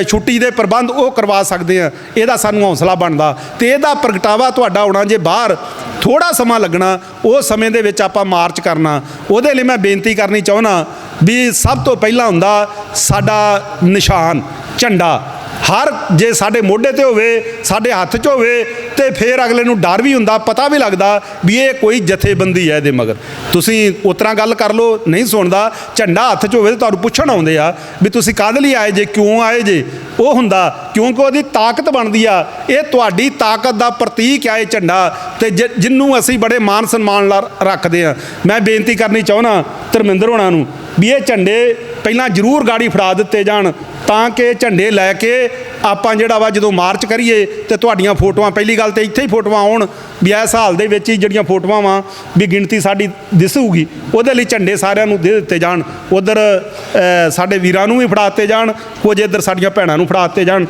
ਛੁੱਟੀ ਦੇ ਪ੍ਰਬੰਧ ਉਹ ਕਰਵਾ ਸਕਦੇ ਆ। ਇਹਦਾ ਸਾਨੂੰ ਹੌਸਲਾ ਬਣਦਾ। ਤੇ ਇਹਦਾ ਪ੍ਰਗਟਾਵਾ ਤੁਹਾਡਾ ਹੋਣਾ ਜੇ ਬਾਹਰ ਥੋੜਾ ਸਮਾਂ ਲੱਗਣਾ ਉਹ ਸਮੇਂ ਦੇ ਵਿੱਚ ਆਪਾਂ ਮਾਰਚ ਕਰਨਾ। ਉਹਦੇ ਲਈ ਮੈਂ ਬੇਨਤੀ ਕਰਨੀ ਚਾਹੁੰਦਾ ਵੀ ਸਭ ਤੋਂ ਪਹਿਲਾਂ ਹੁੰਦਾ ਸਾਡਾ ਨਿਸ਼ਾਨ, ਝੰਡਾ। ਹਰ ਜੇ ਸਾਡੇ ਮੋਢੇ ਤੇ ਹੋਵੇ, ਸਾਡੇ ਹੱਥ 'ਚ ਹੋਵੇ ਤੇ ਫਿਰ ਅਗਲੇ ਨੂੰ ਡਰ ਵੀ ਹੁੰਦਾ, ਪਤਾ ਵੀ ਲੱਗਦਾ ਵੀ ਇਹ ਕੋਈ ਜਥੇਬੰਦੀ ਹੈ ਇਹਦੇ ਮਗਰ। ਤੁਸੀਂ ਉਤਰਾ ਗੱਲ ਕਰ ਲਓ, ਨਹੀਂ ਸੁਣਦਾ, ਝੰਡਾ ਹੱਥ 'ਚ ਹੋਵੇ ਤੇ ਤੁਹਾਨੂੰ ਪੁੱਛਣ ਆਉਂਦੇ ਆ ਵੀ ਤੁਸੀਂ ਕਾਹਦੇ ਲਈ ਆਏ ਜੇ, ਕਿਉਂ ਆਏ ਜੇ? ਉਹ ਹੁੰਦਾ, ਕਿਉਂਕਿ ਉਹਦੀ ਤਾਕਤ ਬਣਦੀ ਆ। ਇਹ ਤੁਹਾਡੀ ਤਾਕਤ ਦਾ ਪ੍ਰਤੀਕ ਆ ਇਹ ਝੰਡਾ ਤੇ ਜਿ- ਜਿਹਨੂੰ ਅਸੀਂ ਬੜੇ ਮਾਨ ਸਨਮਾਨ ਨਾਲ ਰੱਖਦੇ ਆ। ਮੈਂ ਬੇਨਤੀ ਕਰਨੀ ਚਾਹੁੰਦਾ ਧਰਮਿੰਦਰ ਹੋਣਾ ਨੂੰ ਵੀ ਇਹ ਝੰਡੇ ਪਹਿਲਾਂ ਜ਼ਰੂਰ ਗਾੜੀ ਫੜਾ ਦਿੱਤੇ ਜਾਣ। ਤਾਂ ਕਿ ਝੰਡੇ ਲੈ ਕੇ ਆਪਾਂ ਜਿਹੜਾ ਵਾ ਜਦੋਂ ਮਾਰਚ ਕਰੀਏ ਤੇ ਤੁਹਾਡੀਆਂ ਫੋਟੋਆਂ, ਪਹਿਲੀ ਗੱਲ ਤੇ ਇੱਥੇ ਹੀ ਫੋਟੋਆਂ ਆਉਣ ਵੀ ਇਸ ਹਾਲ ਦੇ ਵਿੱਚ ਹੀ ਜਿਹੜੀਆਂ ਫੋਟੋਆਂ ਵਾ ਵੀ ਗਿਣਤੀ ਸਾਡੀ ਦਿਸੂਗੀ ਉਹਦੇ ਲਈ ਝੰਡੇ ਸਾਰਿਆਂ ਨੂੰ ਦੇ ਦਿੱਤੇ ਜਾਣ। ਉਧਰ ਸਾਡੇ ਵੀਰਾਂ ਨੂੰ ਵੀ ਫੜਾ ਦਿੱਤੇ ਜਾਣ, ਕੁਝ ਇੱਧਰ ਸਾਡੀਆਂ ਭੈਣਾਂ ਨੂੰ ਫੜਾ ਦਿੱਤੇ ਜਾਣ।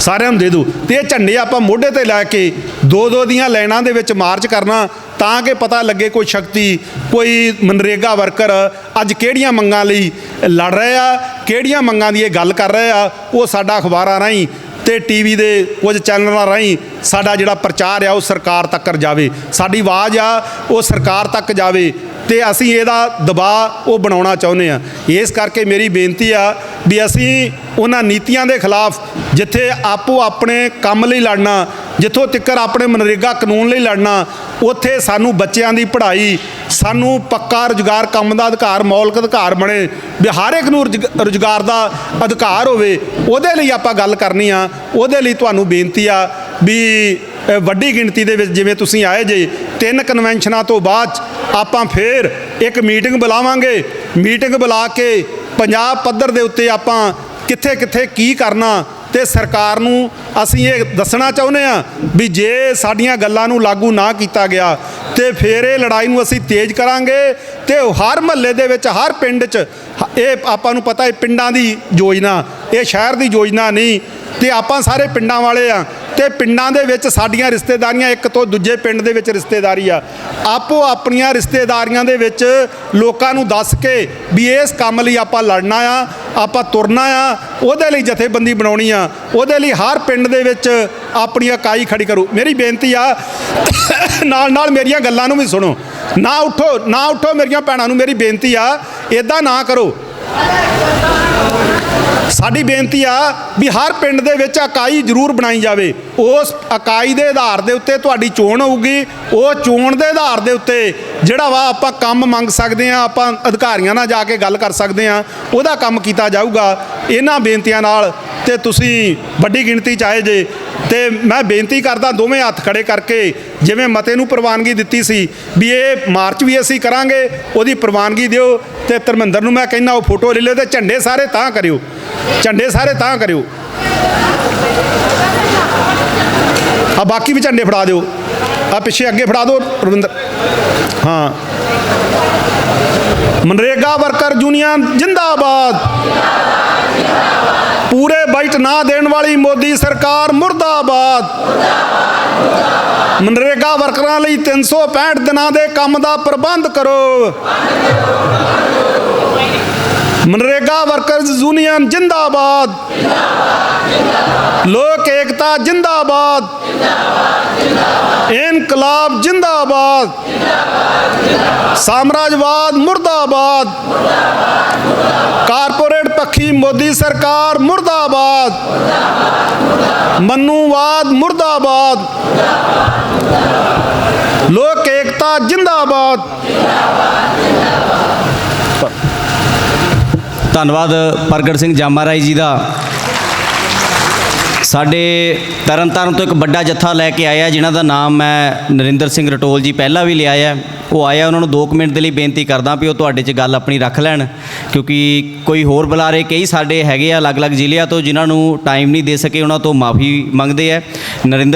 ਸਾਰਿਆਂ ਨੂੰ ਦੇ ਦਿਓ ਤੇ ਇਹ ਝੰਡੇ ਆਪਾਂ ਮੋਢੇ ਤੇ ਲੈ ਕੇ ਦੋ ਦੋ ਦੀਆਂ ਲਾਈਨਾਂ ਦੇ ਵਿੱਚ ਮਾਰਚ ਕਰਨਾ ਤਾਂ ਕਿ ਪਤਾ ਲੱਗੇ ਕੋਈ ਸ਼ਕਤੀ, ਕੋਈ ਮਨਰੇਗਾ ਵਰਕਰ ਅੱਜ ਕਿਹੜੀਆਂ ਮੰਗਾਂ ਲਈ ਲੜ ਰਹੇ ਆ, ਕਿਹੜੀਆਂ ਮੰਗਾਂ ਦੀ ਇਹ ਗੱਲ ਕਰ ਰਹੇ ਆ, ਉਹ ਸਾਡਾ ਅਖਬਾਰਾਂ ਰਾਹੀਂ ਤੇ ਟੀਵੀ ਦੇ ਕੁਝ ਚੈਨਲਾਂ ਰਾਹੀਂ ਸਾਡਾ ਜਿਹੜਾ ਪ੍ਰਚਾਰ ਆ ਉਹ ਸਰਕਾਰ ਤੱਕ ਜਾਵੇ। ਸਾਡੀ ਆਵਾਜ਼ ਆ, ਉਹ ਸਰਕਾਰ ਤੱਕ ਜਾਵੇ। ਤੇ ਅਸੀਂ ਇਹਦਾ ਦਬਾਅ ਉਹ ਬਣਾਉਣਾ ਚਾਹੁੰਦੇ ਆ ਇਸ ਕਰਕੇ ਮੇਰੀ ਬੇਨਤੀ ਆ ਵੀ ਅਸੀਂ ਉਹਨਾਂ ਨੀਤੀਆਂ ਦੇ ਖਿਲਾਫ ਜਿੱਥੇ ਆਪੋ ਆਪਣੇ ਕੰਮ ਲਈ ਲੜਨਾ, ਜਿੱਥੋਂ ਤਿੱਕਰ ਆਪਣੇ ਮਨਰੇਗਾ ਕਾਨੂੰਨ ਲਈ ਲੜਨਾ, ਉੱਥੇ ਸਾਨੂੰ ਬੱਚਿਆਂ ਦੀ ਪੜ੍ਹਾਈ, ਸਾਨੂੰ ਪੱਕਾ ਰੁਜ਼ਗਾਰ, ਕੰਮ ਦਾ ਅਧਿਕਾਰ, ਮੌਲਿਕ ਅਧਿਕਾਰ ਬਣੇ, ਵੀ ਹਰ ਇੱਕ ਨੂੰ ਰੁਜ਼ਗ- ਰੁਜ਼ਗਾਰ ਦਾ ਅਧਿਕਾਰ ਹੋਵੇ, ਉਹਦੇ ਲਈ ਆਪਾਂ ਗੱਲ ਕਰਨੀ ਆ। ਉਹਦੇ ਲਈ ਤੁਹਾਨੂੰ ਬੇਨਤੀ ਆ ਵੀ ਵੱਡੀ ਗਿਣਤੀ ਦੇ ਵਿੱਚ ਜਿਵੇਂ ਤੁਸੀਂ ਆਏ ਜੇ, ਤਿੰਨ ਕਨਵੈਨਸ਼ਨਾਂ ਤੋਂ ਬਾਅਦ 'ਚ ਆਪਾਂ ਫੇਰ ਇੱਕ ਮੀਟਿੰਗ ਬੁਲਾਵਾਂਗੇ। ਮੀਟਿੰਗ ਬੁਲਾ ਕੇ ਪੰਜਾਬ ਪੱਧਰ ਦੇ ਉੱਤੇ ਆਪਾਂ ਕਿੱਥੇ ਕਿੱਥੇ ਕੀ ਕਰਨਾ ਤੇ ਸਰਕਾਰ ਨੂੰ ਅਸੀਂ ਇਹ ਦੱਸਣਾ ਚਾਹੁੰਦੇ ਆ ਵੀ ਜੇ ਸਾਡੀਆਂ ਗੱਲਾਂ ਨੂੰ ਲਾਗੂ ਨਾ ਕੀਤਾ ਗਿਆ ਤੇ ਫਿਰ ਇਹ ਲੜਾਈ ਨੂੰ ਅਸੀਂ ਤੇਜ਼ ਕਰਾਂਗੇ ਤੇ ਹਰ ਮਹੱਲੇ ਦੇ ਵਿੱਚ, ਹਰ ਪਿੰਡ 'ਚ ਇਹ ਆਪਾਂ ਨੂੰ ਪਤਾ ਹੈ ਪਿੰਡਾਂ ਦੀ ਯੋਜਨਾ, ਇਹ ਸ਼ਹਿਰ ਦੀ ਯੋਜਨਾ ਨਹੀਂ ਤੇ ਆਪਾਂ ਸਾਰੇ ਪਿੰਡਾਂ ਵਾਲੇ ਆ ਤੇ ਪਿੰਡਾਂ ਦੇ ਵਿੱਚ ਸਾਡੀਆਂ ਰਿਸ਼ਤੇਦਾਰੀਆਂ ਇੱਕ ਤੋਂ ਦੂਜੇ ਪਿੰਡ ਦੇ ਵਿੱਚ ਰਿਸ਼ਤੇਦਾਰੀ ਆ। ਆਪੋ ਆਪਣੀਆਂ ਰਿਸ਼ਤੇਦਾਰੀਆਂ ਦੇ ਵਿੱਚ ਲੋਕਾਂ ਨੂੰ ਦੱਸ ਕੇ ਵੀ ਇਸ ਕੰਮ ਲਈ ਆਪਾਂ ਲੜਨਾ ਆ, ਆਪਾਂ ਤੁਰਨਾ ਆ, ਉਹਦੇ ਲਈ ਜਥੇਬੰਦੀ ਬਣਾਉਣੀ ਆ, ਉਹਦੇ ਲਈ ਹਰ ਪਿੰਡ ਦੇ ਵਿੱਚ ਆਪਣੀ ਇਕਾਈ ਖੜੀ ਕਰੋ। ਮੇਰੀ ਬੇਨਤੀ ਆ, ਨਾਲ ਨਾਲ ਮੇਰੀਆਂ ਗੱਲਾਂ ਨੂੰ ਵੀ ਸੁਣੋ। ਨਾ ਉਠੋ ਨਾ ਉਠੋ ਮੇਰੀਆਂ ਭੈਣਾਂ ਨੂੰ, ਮੇਰੀ ਬੇਨਤੀ ਆ ਇਦਾਂ ਨਾ ਕਰੋ। ਸਾਡੀ ਬੇਨਤੀ ਆ ਵੀ ਹਰ ਪਿੰਡ ਦੇ ਵਿੱਚ ਇਕਾਈ ਜ਼ਰੂਰ ਬਣਾਈ ਜਾਵੇ। ਉਸ ਇਕਾਈ ਦੇ ਆਧਾਰ ਦੇ ਉੱਤੇ ਤੁਹਾਡੀ ਚੋਣ ਹੋਊਗੀ। ਉਹ ਚੋਣ ਦੇ ਆਧਾਰ ਦੇ ਉੱਤੇ ਜਿਹੜਾ ਵਾ ਆਪਾਂ ਕੰਮ ਮੰਗ ਸਕਦੇ ਆ, ਆਪਾਂ ਅਧਿਕਾਰੀਆਂ ਨਾਲ ਜਾ ਕੇ ਗੱਲ ਕਰ ਸਕਦੇ ਆ, ਉਹਦਾ ਕੰਮ ਕੀਤਾ ਜਾਊਗਾ। ਇਹਨਾਂ ਬੇਨਤੀਆਂ ਨਾਲ ਤੇ ਤੁਸੀਂ ਵੱਡੀ ਗਿਣਤੀ ਚ ਆਏ ਜੇ ਤੇ ਮੈਂ ਬੇਨਤੀ ਕਰਦਾ ਦੋਵੇਂ ਹੱਥ ਖੜੇ ਕਰਕੇ, ਜਿਵੇਂ ਮਤੇ ਨੂੰ ਪ੍ਰਵਾਨਗੀ ਦਿੱਤੀ ਸੀ ਵੀ ਇਹ ਮਾਰਚ ਵੀ ਅਸੀਂ ਕਰਾਂਗੇ, ਉਹਦੀ ਪ੍ਰਵਾਨਗੀ ਦਿਓ ਤੇ ਧਰਮਿੰਦਰ ਨੂੰ ਮੈਂ ਕਹਿੰਦਾ ਉਹ ਫੋਟੋ ਲੈ ਲਿਓ ਤੇ ਝੰਡੇ ਸਾਰੇ ਤਾਂ ਕਰਿਓ। ਝੰਡੇ ਸਾਰੇ ਤਾਂ ਕਰਿਓ। ਆ ਬਾਕੀ ਵੀ ਝੰਡੇ ਫੜਾ ਦਿਓ। ਆ ਪਿੱਛੇ ਅੱਗੇ ਫੜਾ ਦਿਓ, ਰਵਿੰਦਰ। ਹਾਂ। ਮਨਰੇਗਾ ਵਰਕਰ ਯੂਨੀਅਨ ਜਿੰਦਾਬਾਦ। ਪੂਰੇ ਬਜਟ ਨਾ ਦੇਣ ਵਾਲੀ ਮੋਦੀ ਸਰਕਾਰ ਮੁਰਦਾਬਾਦ। ਮਨਰੇਗਾ ਵਰਕਰਾਂ ਲਈ 365 ਦਿਨਾਂ ਦੇ ਕੰਮ ਦਾ ਪ੍ਰਬੰਧ ਕਰੋ। ਮਨਰੇਗਾ ਵਰਕਰਜ਼ ਯੂਨੀਅਨ ਜਿੰਦਾਬਾਦ ਲੋਕ ਏਕਤਾ ਜਿੰਦਾਬਾਦ ਇਨਕਲਾਬ ਜਿੰਦਾਬਾਦ ਸਾਮਰਾਜਵਾਦ ਮੁਰਦਾਬਾਦ ਕਾਰਪੋਰੇਟ ਪੱਖੀ ਮੋਦੀ ਸਰਕਾਰ ਮੁਰਦਾਬਾਦ ਮਨੂਵਾਦ ਮੁਰਦਾਬਾਦ ਲੋਕ ਏਕਤਾ ਜਿੰਦਾਬਾਦ ਧੰਨਵਾਦ ਪ੍ਰਗਟ ਸਿੰਘ ਜਾਮਾ ਰਾਏ ਜੀ ਦਾ। ਸਾਡੇ ਤਰਨਤਾਰਨ ਤੋਂ ਇੱਕ ਵੱਡਾ ਜੱਥਾ ਲੈ ਕੇ ਆਇਆ, ਜਿਨ੍ਹਾਂ ਦਾ ਨਾਮ ਮੈਂ ਨਰਿੰਦਰ ਸਿੰਘ ਰਟੋਲ ਜੀ ਪਹਿਲਾਂ ਵੀ ਲਿਆ ਹੈ। ਉਹ ਆਇਆ, ਉਹਨਾਂ ਨੂੰ 2 ਮਿੰਟ ਦੇ ਲਈ ਬੇਨਤੀ ਕਰਦਾ ਵੀ ਉਹ ਤੁਹਾਡੇ 'ਚ ਗੱਲ ਆਪਣੀ ਰੱਖ ਲੈਣ, ਕਿਉਂਕਿ ਕੋਈ ਹੋਰ ਬੁਲਾਰੇ, ਕਈ ਸਾਡੇ ਹੈਗੇ ਆ ਅਲੱਗ-ਅਲੱਗ ਜ਼ਿਲ੍ਹਿਆਂ ਤੋਂ, ਜਿਨ੍ਹਾਂ ਨੂੰ ਟਾਈਮ ਨਹੀਂ ਦੇ ਸਕੇ, ਉਹਨਾਂ ਤੋਂ ਮਾਫੀ ਮੰਗਦੇ ਆ। ਨਰਿੰਦਰ